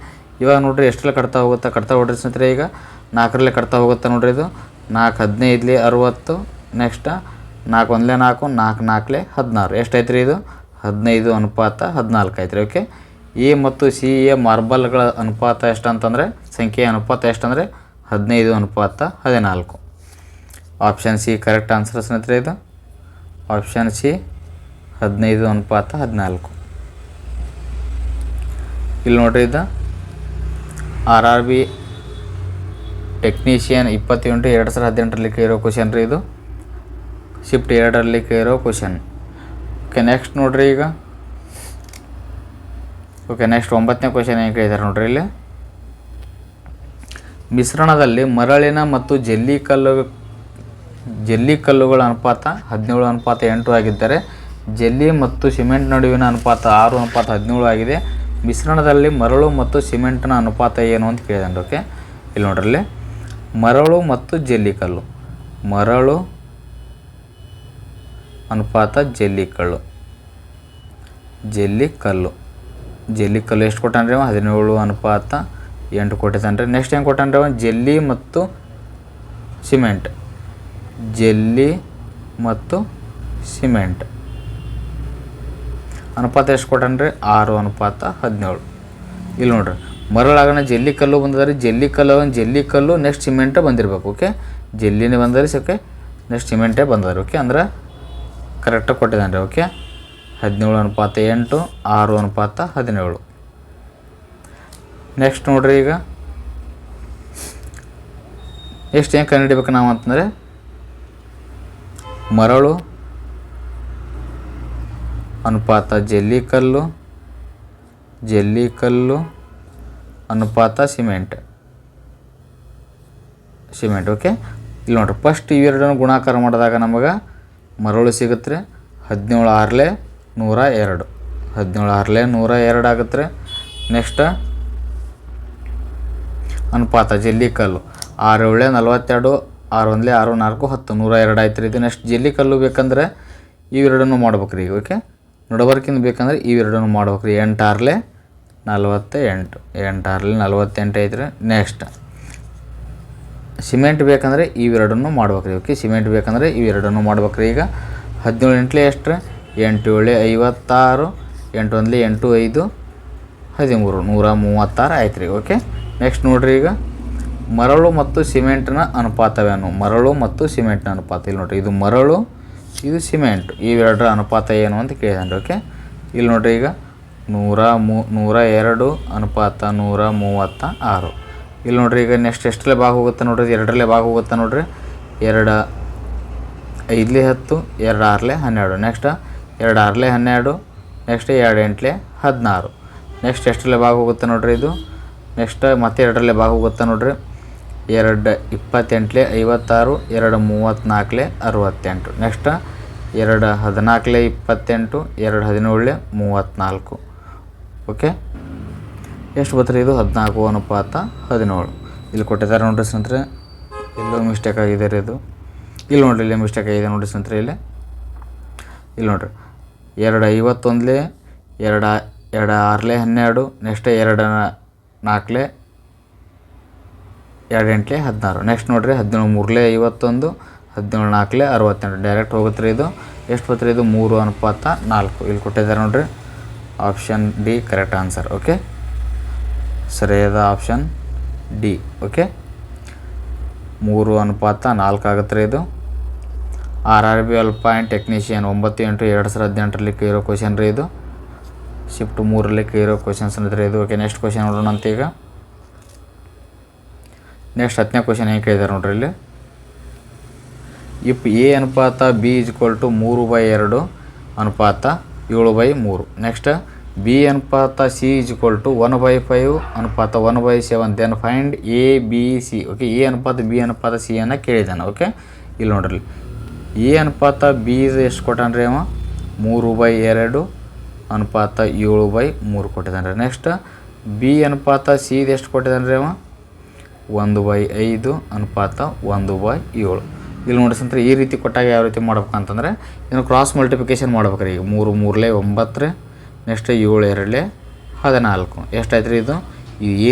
ಇವಾಗ ನೋಡ್ರಿ ಎಷ್ಟೆಲ್ಲ ಕಡ್ತಾ ಹೋಗುತ್ತಾ ಕಡ್ತಾ ಹೊಡ್ರಿ ಸ್ನೇಹಿತರೆ ಈಗ. ನಾಲ್ಕರಲ್ಲಿ ಕಡ್ತಾ ಹೋಗುತ್ತೆ ನೋಡ್ರಿ ಇದು. ನಾಲ್ಕು ಹದಿನೈದ್ಲಿ ಅರುವತ್ತು, ನೆಕ್ಸ್ಟ್ ನಾಲ್ಕು ಒಂದಲೇ ನಾಲ್ಕು ನಾಲ್ಕು ನಾಲ್ಕಲೆ ಹದಿನಾರು. ಎಷ್ಟೈತ್ರಿ ಇದು? ಹದಿನೈದು ಅನುಪಾತ ಹದಿನಾಲ್ಕು ಐತ್ರಿ ಓಕೆ? ಎ ಮತ್ತು ಸಿ ಎ ಮಾರ್ಬಲ್ಗಳ ಅನುಪಾತ ಎಷ್ಟು ಅಂತಂದರೆ ಸಂಖ್ಯೆಯ ಅನುಪಾತ ಎಷ್ಟಂದರೆ, ಹದಿನೈದು ಅನುಪಾತ ಹದಿನಾಲ್ಕು. ಆಪ್ಷನ್ ಸಿ ಕರೆಕ್ಟ್ ಆನ್ಸರ್ ಸ್ನೇಹಿತರೆ ಇದು. ಆಪ್ಷನ್ ಸಿ ಹದಿನೈದು ಅನುಪಾತ ಹದಿನಾಲ್ಕು. ಇಲ್ಲಿ ನೋಡ್ರಿ ಇದು. ಆರ್ ಆರ್ ಬಿ ಟೆಕ್ನಿಷಿಯನ್ ಇಪ್ಪತ್ತೆಂಟು ಎರಡು ಸಾವಿರದ ಹದಿನೆಂಟರಲ್ಲಿ ಕೇಳಿರೋ ಕ್ವಶನ್ ರೀ ಇದು. ಶಿಫ್ಟ್ ಎರಡರಲ್ಲಿ ಕೇಳಿರೋ ಕ್ವಶನ್ ಓಕೆ ನೆಕ್ಸ್ಟ್ ನೋಡಿರಿ ಈಗ. ಓಕೆ ನೆಕ್ಸ್ಟ್ ಒಂಬತ್ತನೇ ಕ್ವಶನ್ ಏನು ಕೇಳಿದ್ದಾರೆ ನೋಡ್ರಿ ಇಲ್ಲಿ. ಮಿಶ್ರಣದಲ್ಲಿ ಮರಳಿನ ಮತ್ತು ಜಲ್ಲಿ ಕಲ್ಲು, ಜಲ್ಲಿ ಕಲ್ಲುಗಳ ಅನುಪಾತ ಹದಿನೇಳು, ಅನುಪಾತ ಎಂಟು ಆಗಿದ್ದರೆ, ಜಲ್ಲಿ ಮತ್ತು ಸಿಮೆಂಟ್ ನಡುವಿನ ಅನುಪಾತ ಆರು, ಅನುಪಾತ ಹದಿನೇಳು ಆಗಿದೆ. ಮಿಶ್ರಣದಲ್ಲಿ ಮರಳು ಮತ್ತು ಸಿಮೆಂಟ್ನ ಅನುಪಾತ ಏನು ಅಂತ ಕೇಳಿದಂಡ ಓಕೆ? ಇಲ್ಲಿ ನೋಡ್ರಿ ಇಲ್ಲಿ. ಮರಳು ಮತ್ತು ಜೆಲ್ಲಿಕಲ್ಲು. ಮರಳು ಅನುಪಾತ ಜೆಲ್ಲಿಕಲ್ಲು. ಕಲ್ಲು ಜಲ್ಲಿಕಲ್ಲು ಜಲ್ಲಿ ಕಲ್ಲು ಎಷ್ಟು ಕೊಟ್ಟಾನ್ರಿ ಅವ? ಹದಿನೇಳು ಅನುಪಾತ ಎಂಟು ಕೊಟ್ಟಿದ್ದಾನೆ ರೀ. ನೆಕ್ಸ್ಟ್ ಏನು ಕೊಟ್ಟಾನ್ರಿ ಅವ? ಜಲ್ಲಿ ಮತ್ತು ಸಿಮೆಂಟ್. ಜಲ್ಲಿ ಮತ್ತು ಸಿಮೆಂಟ್. ಅನುಪಾತ ಎಷ್ಟು ಕೊಟ್ಟನ್ರಿ? ಆರು ಅನುಪಾತ ಹದಿನೇಳು. ಇಲ್ಲಿ ನೋಡ್ರಿ, ಮರಳಾಗಣ ಜಲ್ಲಿ ಕಲ್ಲು ಬಂದದ್ರಿ ಜಲ್ಲಿ ಕಲ್ಲು ಜಲ್ಲಿ ಕಲ್ಲು ನೆಕ್ಸ್ಟ್ ಸಿಮೆಂಟೇ ಬಂದಿರಬೇಕು ಓಕೆ ಜಲ್ಲಿನೇ ಬಂದರೆ ಓಕೆ ನೆಕ್ಸ್ಟ್ ಸಿಮೆಂಟೇ ಬಂದದ್ರಿ ಓಕೆ ಅಂದ್ರೆ ಕರೆಕ್ಟಾಗಿ ಕೊಟ್ಟಿದ್ದಾನೆ ರೀ ಓಕೆ ಹದಿನೇಳು ಅನುಪಾತ ಎಂಟು, ಆರು ಅನುಪಾತ ಹದಿನೇಳು. ನೆಕ್ಸ್ಟ್ ನೋಡ್ರಿ ಈಗ. ಎಷ್ಟು ಏನು ಕಂಡುಹಿಡಿಬೇಕು ನಾವು ಅಂತಂದರೆ, ಮರಳು ಅನುಪಾತ ಜಲ್ಲಿ ಕಲ್ಲು ಜಲ್ಲಿ ಕಲ್ಲು, ಅನುಪಾತ ಸಿಮೆಂಟ್. Cement, okay? ಇಲ್ಲಿ ನೋಡ್ರಿ ಫಸ್ಟ್ ಇವೆರಡನ್ನು ಗುಣಾಕಾರ ಮಾಡಿದಾಗ ನಮಗೆ ಮರಳು ಸಿಗುತ್ತೆ ಹದಿನೇಳು ಆರ್ಲೆ ನೂರ ಎರಡು. ಹದಿನೇಳು ಆರ್ಲೆ ನೂರ ಎರಡು ಆಗುತ್ತೆ ನೆಕ್ಸ್ಟ್ ಅನುಪಾತ ಜಲ್ಲಿ ಕಲ್ಲು. ಆರು ಏಳೆ ನಲ್ವತ್ತೆರಡು, ಆರು ಒಂದಲೇ ಆರು ನಾಲ್ಕು ಹತ್ತು ನೂರ ಎರಡು ಆಯ್ತು ರೀ ಇದು ನೆಕ್ಸ್ಟ್ ಜಲ್ಲಿ ಕಲ್ಲು ಬೇಕಂದ್ರೆ ಇವೆರಡನ್ನು ಮಾಡ್ಬೇಕು ರೀ ಓಕೆ? ನಡಬರ್ಕಿಂದ ಬೇಕಂದ್ರೆ ಇವೆರಡನ್ನು ಎಂಟು ಆರ್ಲೆ ನಲ್ವತ್ತ ಎಂಟು ಎಂಟಾರ್ಲೆ ನಲ್ವತ್ತೆಂಟು ಐತೆ ರೀ ನೆಕ್ಸ್ಟ್ ಸಿಮೆಂಟ್ ಬೇಕಂದರೆ ಇವೆರಡನ್ನು ಮಾಡ್ಬೇಕು ರೀ. ಓಕೆ ಸಿಮೆಂಟ್ ಬೇಕಂದರೆ ಇವೆರಡನ್ನು ಮಾಡ್ಬೇಕು ರೀ. ಈಗ ಹದಿನೇಳು ಎಂಟ್ಲೆ ಎಷ್ಟು ಎಂಟು ಏಳು ಐವತ್ತಾರು ಎಂಟು ಒಂದ್ಲಿ ಎಂಟು ಐದು, ಹದಿಮೂರು, ನೂರ ಮೂವತ್ತಾರು ಆಯ್ತು ರೀ. ಓಕೆ ನೆಕ್ಸ್ಟ್ ನೋಡ್ರಿ ಈಗ. ಮರಳು ಮತ್ತು ಸಿಮೆಂಟ್ನ ಅನುಪಾತವೇನು? ಮರಳು ಮತ್ತು ಸಿಮೆಂಟ್ನ ಅನುಪಾತ. ಇಲ್ಲಿ ನೋಡಿರಿ, ಇದು ಮರಳು ಇದು ಸಿಮೆಂಟ್. ಇವೆರಡರ ಅನುಪಾತ ಏನು ಅಂತ ಕೇಳಿದಾನೆ ಓಕೆ? ಇಲ್ಲಿ ನೋಡ್ರಿ ಈಗ ನೂರ ಮೂ, ನೂರ ಎರಡು, ಅನುಪಾತ ನೂರ ಮೂವತ್ತ ಆರು. ಇಲ್ಲಿ ನೋಡ್ರಿ ಈಗ ನೆಕ್ಸ್ಟ್ ಎಷ್ಟರಲ್ಲೇ ಭಾಗ ಹೋಗುತ್ತೆ ನೋಡ್ರಿ? ಎರಡರಲ್ಲೇ ಭಾಗ ಹೋಗುತ್ತೆ ನೋಡ್ರಿ. ಎರಡು, ಐದಲೇ ಹತ್ತು, ಎರಡು ಆರಲೆ ಹನ್ನೆರಡು. ನೆಕ್ಸ್ಟ್ ಎರಡು ಆರಲೆ ಹನ್ನೆರಡು ನೆಕ್ಸ್ಟ್ ಎರಡು ಎಂಟ್ಲೆ ಹದಿನಾರು. ನೆಕ್ಸ್ಟ್ ಎಷ್ಟರಲ್ಲೇ ಭಾಗ ಹೋಗುತ್ತೆ ನೋಡ್ರಿ ಇದು? ನೆಕ್ಸ್ಟ್ ಮತ್ತೆ ಎರಡರಲ್ಲೇ ಭಾಗ ಹೋಗುತ್ತೆ ನೋಡ್ರಿ. ಎರಡು ಇಪ್ಪತ್ತೆಂಟ್ಲೆ, ಐವತ್ತಾರು, ಎರಡು ಮೂವತ್ತ್ನಾಲ್ಕಲೆ ಅರವತ್ತೆಂಟು. ನೆಕ್ಸ್ಟ್, ಎರಡು ಹದಿನಾಲ್ಕಲೆ ಇಪ್ಪತ್ತೆಂಟು, ಎರಡು ಹದಿನೇಳಲೆ ಮೂವತ್ತ್ನಾಲ್ಕು ಓಕೆ? ಎಷ್ಟು ಬರ್ತೀರಿ ಇದು? ಹದಿನಾಲ್ಕು ಅನುಪಾತ ಹದಿನೇಳು. ಇಲ್ಲಿ ಕೊಟ್ಟಿದ್ದಾರೆ ನೋಡ್ರಿ ಸ್ನೇಹಿತರೆ. ಎಲ್ಲೋ ಮಿಸ್ಟೇಕ್ ಆಗಿದೆ ರೀ ಇದು. ಇಲ್ಲಿ ನೋಡ್ರಿ, ಇಲ್ಲಿ ಮಿಸ್ಟೇಕ್ ಆಗಿದೆ ನೋಡ್ರಿ ಸ್ನೇಹಿತರೆ ಇಲ್ಲಿ. ಇಲ್ಲಿ ನೋಡ್ರಿ. ಎರಡು ಐವತ್ತೊಂದಲೇ, ಎರಡು ಎರಡು ಆರಲೆ ಹನ್ನೆರಡು, ನೆಕ್ಸ್ಟ್ ಎರಡು ನಾಲ್ಕಲೆ ಎರಡು ಎಂಟ್ಲೆ ಹದಿನಾರು. ನೆಕ್ಸ್ಟ್ ನೋಡಿರಿ ಹದಿನೇಳು ಮೂರಲೇ ಐವತ್ತೊಂದು, ಹದಿನೇಳು ನಾಲ್ಕಲೆ ಅರವತ್ತೆಂಟು ಡೈರೆಕ್ಟ್ ಹೋಗುತ್ತೆ ರೀ ಇದು. ಎಷ್ಟು ಬರ್ತದೆ ಇದು? ಮೂರು ಅನುಪಾತ ನಾಲ್ಕು. ಇಲ್ಲಿ ಕೊಟ್ಟಿದ್ದಾರೆ ನೋಡಿರಿ. Option D correct answer okay ಸರಿಯಾದ ಆಪ್ಷನ್ ಡಿ ಓಕೆ ಮೂರು ಅನುಪಾತ ನಾಲ್ಕು ಆಗುತ್ತೆ ಇದು. R R B ALP and technician ಒಂಬತ್ತು ಎಂಟು ಎರಡು ಸಾವಿರದ ಹದಿನೆಂಟರಲ್ಲಿ ಕೇಳೋ ಕ್ವಶನ್ ರೀ ಇದು. ಶಿಫ್ಟ್ ಮೂರರಲ್ಲಿ ಕೇಳೋ ಕ್ವಶನ್ಸ್ ರೀ ಇದು. ಓಕೆ ನೆಕ್ಸ್ಟ್ ಕ್ವಶನ್ ನೋಡೋಣ ಅಂತ ಈಗ. ನೆಕ್ಸ್ಟ್ ಹತ್ತನೇ ಕ್ವಶನ್ ಏನು ಕೇಳಿದ್ದಾರೆ ನೋಡ್ರಿ ಇಲ್ಲಿ? ಇಫ್ ಎ ಅನುಪಾತ ಬಿ ಇಸ್ ಟು ಮೂರು ಬೈ ಎರಡು ಅನುಪಾತ, ಏಳು ಬೈ ಮೂರು. ನೆಕ್ಸ್ಟ್ ಬಿ ಅನುಪಾತ C is to one by five ಅನುಪಾತ one by seven then find A B C okay A ಅನುಪಾತ ಬಿ ಅನುಪಾತ ಸಿ ಅನ್ನ ಕೇಳಿದ್ದಾನೆ ಓಕೆ ಇಲ್ಲಿ ನೋಡ್ರಿ ಎ ಅನುಪಾತ ಬಿ ಎಷ್ಟು ಕೊಟ್ಟಾನ್ರಿ ಅವ? ಮೂರು ಬೈ ಎರಡು ಅನುಪಾತ, ಏಳು ಬೈ ಮೂರು ಕೊಟ್ಟಿದ್ದಾನೆ ನೆಕ್ಸ್ಟ್ ಬಿ ಅನುಪಾತ ಸಿ ಎಷ್ಟು ಕೊಟ್ಟಿದ್ದಾನೆ ರೀ ಅವ? ಒಂದು ಬೈ ಐದು ಅನುಪಾತ ಒಂದು ಬೈ ಏಳು. ಇಲ್ಲಿ ನೋಡಿಸಂದ್ರೆ ಈ ರೀತಿ ಕೊಟ್ಟಾಗ ಯಾವ ರೀತಿ ಮಾಡ್ಬೇಕು ಅಂತಂದರೆ, ಇದನ್ನು ಕ್ರಾಸ್ ಮಲ್ಟಿಪ್ಲಿಕೇಶನ್ ಮಾಡ್ಬೇಕು ರೀ ಈಗ ಮೂರು, ಮೂರಲೇ ಒಂಬತ್ತು ರೀ ನೆಕ್ಸ್ಟ್ ಏಳು ಎರಡಲೆ ಹದಿನಾಲ್ಕು. ಎಷ್ಟಾಯ್ತು ರೀ ಇದು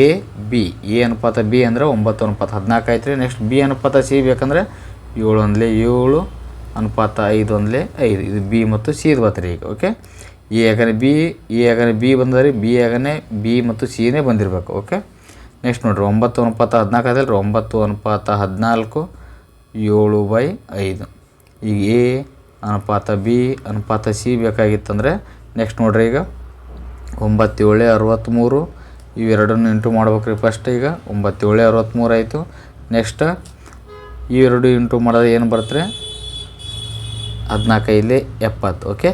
ಎ ಬಿ ಎ ಅನುಪಾತ ಬಿ ಅಂದರೆ ಒಂಬತ್ತು ಅನುಪಾತ ಹದಿನಾಲ್ಕು ಆಯ್ತು ರೀ ನೆಕ್ಸ್ಟ್ ಬಿ ಅನುಪಾತ ಸಿ ಬೇಕಂದ್ರೆ ಏಳು ಒಂದಲೇ ಏಳು, ಅನುಪಾತ ಐದು ಒಂದಲೇ ಐದು. ಇದು ಬಿ ಮತ್ತು ಸಿ ಇದು ಬರ್ತೀರಿ ಈಗ ಓಕೆ ಎ ಯಾಕಂದರೆ ಬಿ ಎ ಯಾಕಂದರೆ ಬಿ ಬಂದರೆ ಬಿ ಆಗನೇ ಬಿ ಮತ್ತು ಸಿನೇ ಬಂದಿರಬೇಕು ಓಕೆ ನೆಕ್ಸ್ಟ್ ನೋಡಿರಿ, ಒಂಬತ್ತು ಅನುಪಾತ ಹದಿನಾಲ್ಕು ಅದಲ್ಲ ರೀ ಒಂಬತ್ತು ಅನುಪಾತ ಹದಿನಾಲ್ಕು, ಏಳು ಬೈ ಐದು. ಈಗ ಎ ಅನುಪಾತ ಬಿ, ಅನುಪಾತ ಸಿ ಬೇಕಾಗಿತ್ತಂದರೆ ನೆಕ್ಸ್ಟ್ ನೋಡಿರಿ ಈಗ ಒಂಬತ್ತೇಳು ಅರವತ್ತ್ಮೂರು ಇವೆರಡನ್ನು ಇಂಟು ಮಾಡ್ಬೇಕು ರೀ ಫಸ್ಟ್ ಈಗ. ಒಂಬತ್ತೇಳು ಅರವತ್ತ್ಮೂರು ಆಯಿತು. ನೆಕ್ಸ್ಟ್ ಇವೆರಡು ಇಂಟು ಮಾಡೋದು ಏನು ಬರುತ್ತೆ? ಹದಿನಾಲ್ಕೈದಲೇ ಎಪ್ಪತ್ತು ಓಕೆ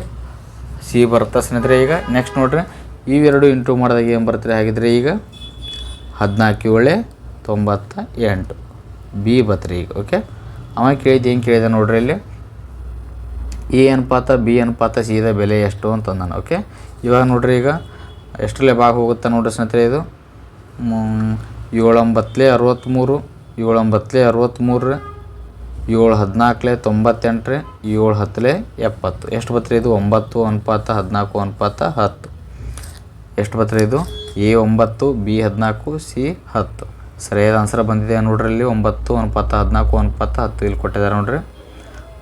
ಸಿ ಬರುತ್ತೆ ಸ್ನೇಹಿತರೆ ಈಗ ನೆಕ್ಸ್ಟ್ ನೋಡ್ರಿ, ಇವೆರಡು ಇಂಟು ಮಾಡಿದಾಗ ಏನು ಬರುತ್ತೆ ಹಾಗಿದ್ರೆ ಈಗ? ಹದಿನಾಲ್ಕು ಏಳೆ ತೊಂಬತ್ತ ಎಂಟು. ಬಿ ಬತ್ರಿ ಈಗ ಓಕೆ ಅವ ಕೇಳಿದ್ದು ಏನು ಕೇಳಿದೆ ನೋಡ್ರಿ ಇಲ್ಲಿ. ಎ ಅನುಪಾತ, ಬಿ ಅನುಪಾತ ಸಿದ ಬೆಲೆ ಎಷ್ಟು ಅಂತ ನಾನು ಓಕೆ ಇವಾಗ ನೋಡ್ರಿ ಈಗ ಎಷ್ಟರಲ್ಲೇ ಭಾಗ ಹೋಗುತ್ತೆ ನೋಡ್ರಿ ಸ್ನೇಹಿತರೆ ಇದು. ಏಳೊಂಬತ್ತಲೇ ಅರವತ್ತ್ಮೂರು ಏಳೊಂಬತ್ತಲೇ ಅರವತ್ತ್ಮೂರು ಏಳು ಹದಿನಾಲ್ಕಲೆ ತೊಂಬತ್ತೆಂಟು ರೀ ಏಳು ಹತ್ತಲೆ ಎಪ್ಪತ್ತು. ಎಷ್ಟು ಬತ್ರಿ ಇದು? ಒಂಬತ್ತು ಅನುಪಾತ, ಹದಿನಾಲ್ಕು ಅನುಪಾತ, ಹತ್ತು. ಎಷ್ಟು ಬತ್ರಿ ಇದು? ಎ ಒಂಬತ್ತು, ಬಿ ಹದಿನಾಲ್ಕು, ಸಿ ಹತ್ತು. ಸರಿಯಾದ ಆನ್ಸರ್ ಬಂದಿದೆ ನೋಡ್ರಿ ಇಲ್ಲಿ? ಒಂಬತ್ತು ಅನುಪಾತ ಹದಿನಾಲ್ಕು ಅನುಪಾತ ಹತ್ತು ಇಲ್ಲಿ ಕೊಟ್ಟಿದ್ದಾರೆ ನೋಡ್ರಿ.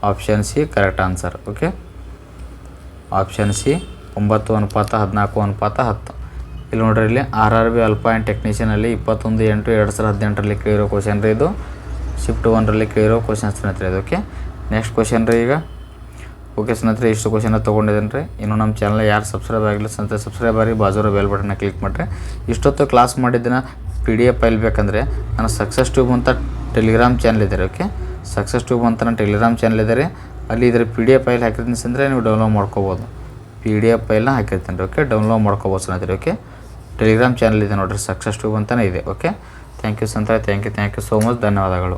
Option C correct answer okay option C ಒಂಬತ್ತು ಅನುಪಾತ ಹದಿನಾಲ್ಕು ಅನುಪಾತ ಹತ್ತು. ಇಲ್ಲಿ ನೋಡ್ರಿ ಇಲ್ಲಿ R R B ALP and ಟೆಕ್ನಿಷಿಯನಲ್ಲಿ ಇಪ್ಪತ್ತೊಂದು, ಎಂಟು, ಎರಡು ಸಾವಿರದ ಹದಿನೆಂಟರಲ್ಲಿ ಕೇಳಿರೋ ಕ್ವಶನ್ ರೀ ಇದು. ಶಿಫ್ಟ್ ಒನ್ರಲ್ಲಿ ಕೇಳಿರೋ ಕ್ವಶನ್ಸ್ ಇದು ಓಕೆ ನೆಕ್ಸ್ಟ್ ಕ್ವಶನ್ ರೀ ಈಗ. ಓಕೆ ಸ್ನೇಹಿತರೆ, ಇಷ್ಟು ಕ್ವಶನ್ ತೊಗೊಂಡಿದ್ದೀನಿ ರೀ. ಇನ್ನು ನಮ್ಮ ಚಾನಲ್ ಯಾರು ಸಬ್ಸ್ಕ್ರೈಬ್ ಆಗಿಲ್ಲ, ಸ್ನೇಹಿತರೆ ಸಬ್ಸ್ಕ್ರೈಬ್ ಆಗಿ ಬಾಜೂರ ಬೆಲ್ ಬಟನ್ನ ಕ್ಲಿಕ್ ಮಾಡಿರಿ. ಇಷ್ಟೊತ್ತು ಕ್ಲಾಸ್ ಮಾಡಿದ್ದನ್ನ ಪಿ ಡಿ ಎಫ್ ಫೈಲ್ ಬೇಕಂದರೆ ನನ್ನ ಸಕ್ಸಸ್ ಟ್ಯೂಬ್ ಅಂತ ಟೆಲಿಗ್ರಾಮ್ ಚಾನಲ್ ಇದೆ ರೀ ಓಕೆ ಸಕ್ಸಸ್ ಟ್ಯೂಬ್ ಅಂತ ನನ್ನ ಟೆಲಿಗ್ರಾಮ್ ಚಾನಲ್ ಇದೆ ರೀ. ಅಲ್ಲಿ ಇದ್ರ ಪಿ ಡಿ ಎಫ್ ಫೈಲ್ ಹಾಕಿರ್ತೀನಿ ಅಂದರೆ ನೀವು ಡೌನ್ಲೋಡ್ ಮಾಡ್ಕೋಬೋದು. ಪಿ ಡಿ ಎಫ್ ಫೈಲ್ನ ಹಾಕಿರ್ತೀನಿ ಓಕೆ ಡೌನ್ಲೋಡ್ ಮಾಡ್ಕೋಬೋದು ಸ್ನೇಹಿತರೆ ಓಕೆ ಟೆಲಿಗ್ರಾಮ್ ಚಾನಲ್ ಇದೆ ನೋಡಿರಿ ಸಕ್ಸಸ್ ಟ್ಯೂಬ್ ಅಂತಲೇ ಇದೆ ಓಕೆ ಥ್ಯಾಂಕ್ ಯು ಸಂತ thank you thank you so much ಧನ್ಯವಾದಗಳು.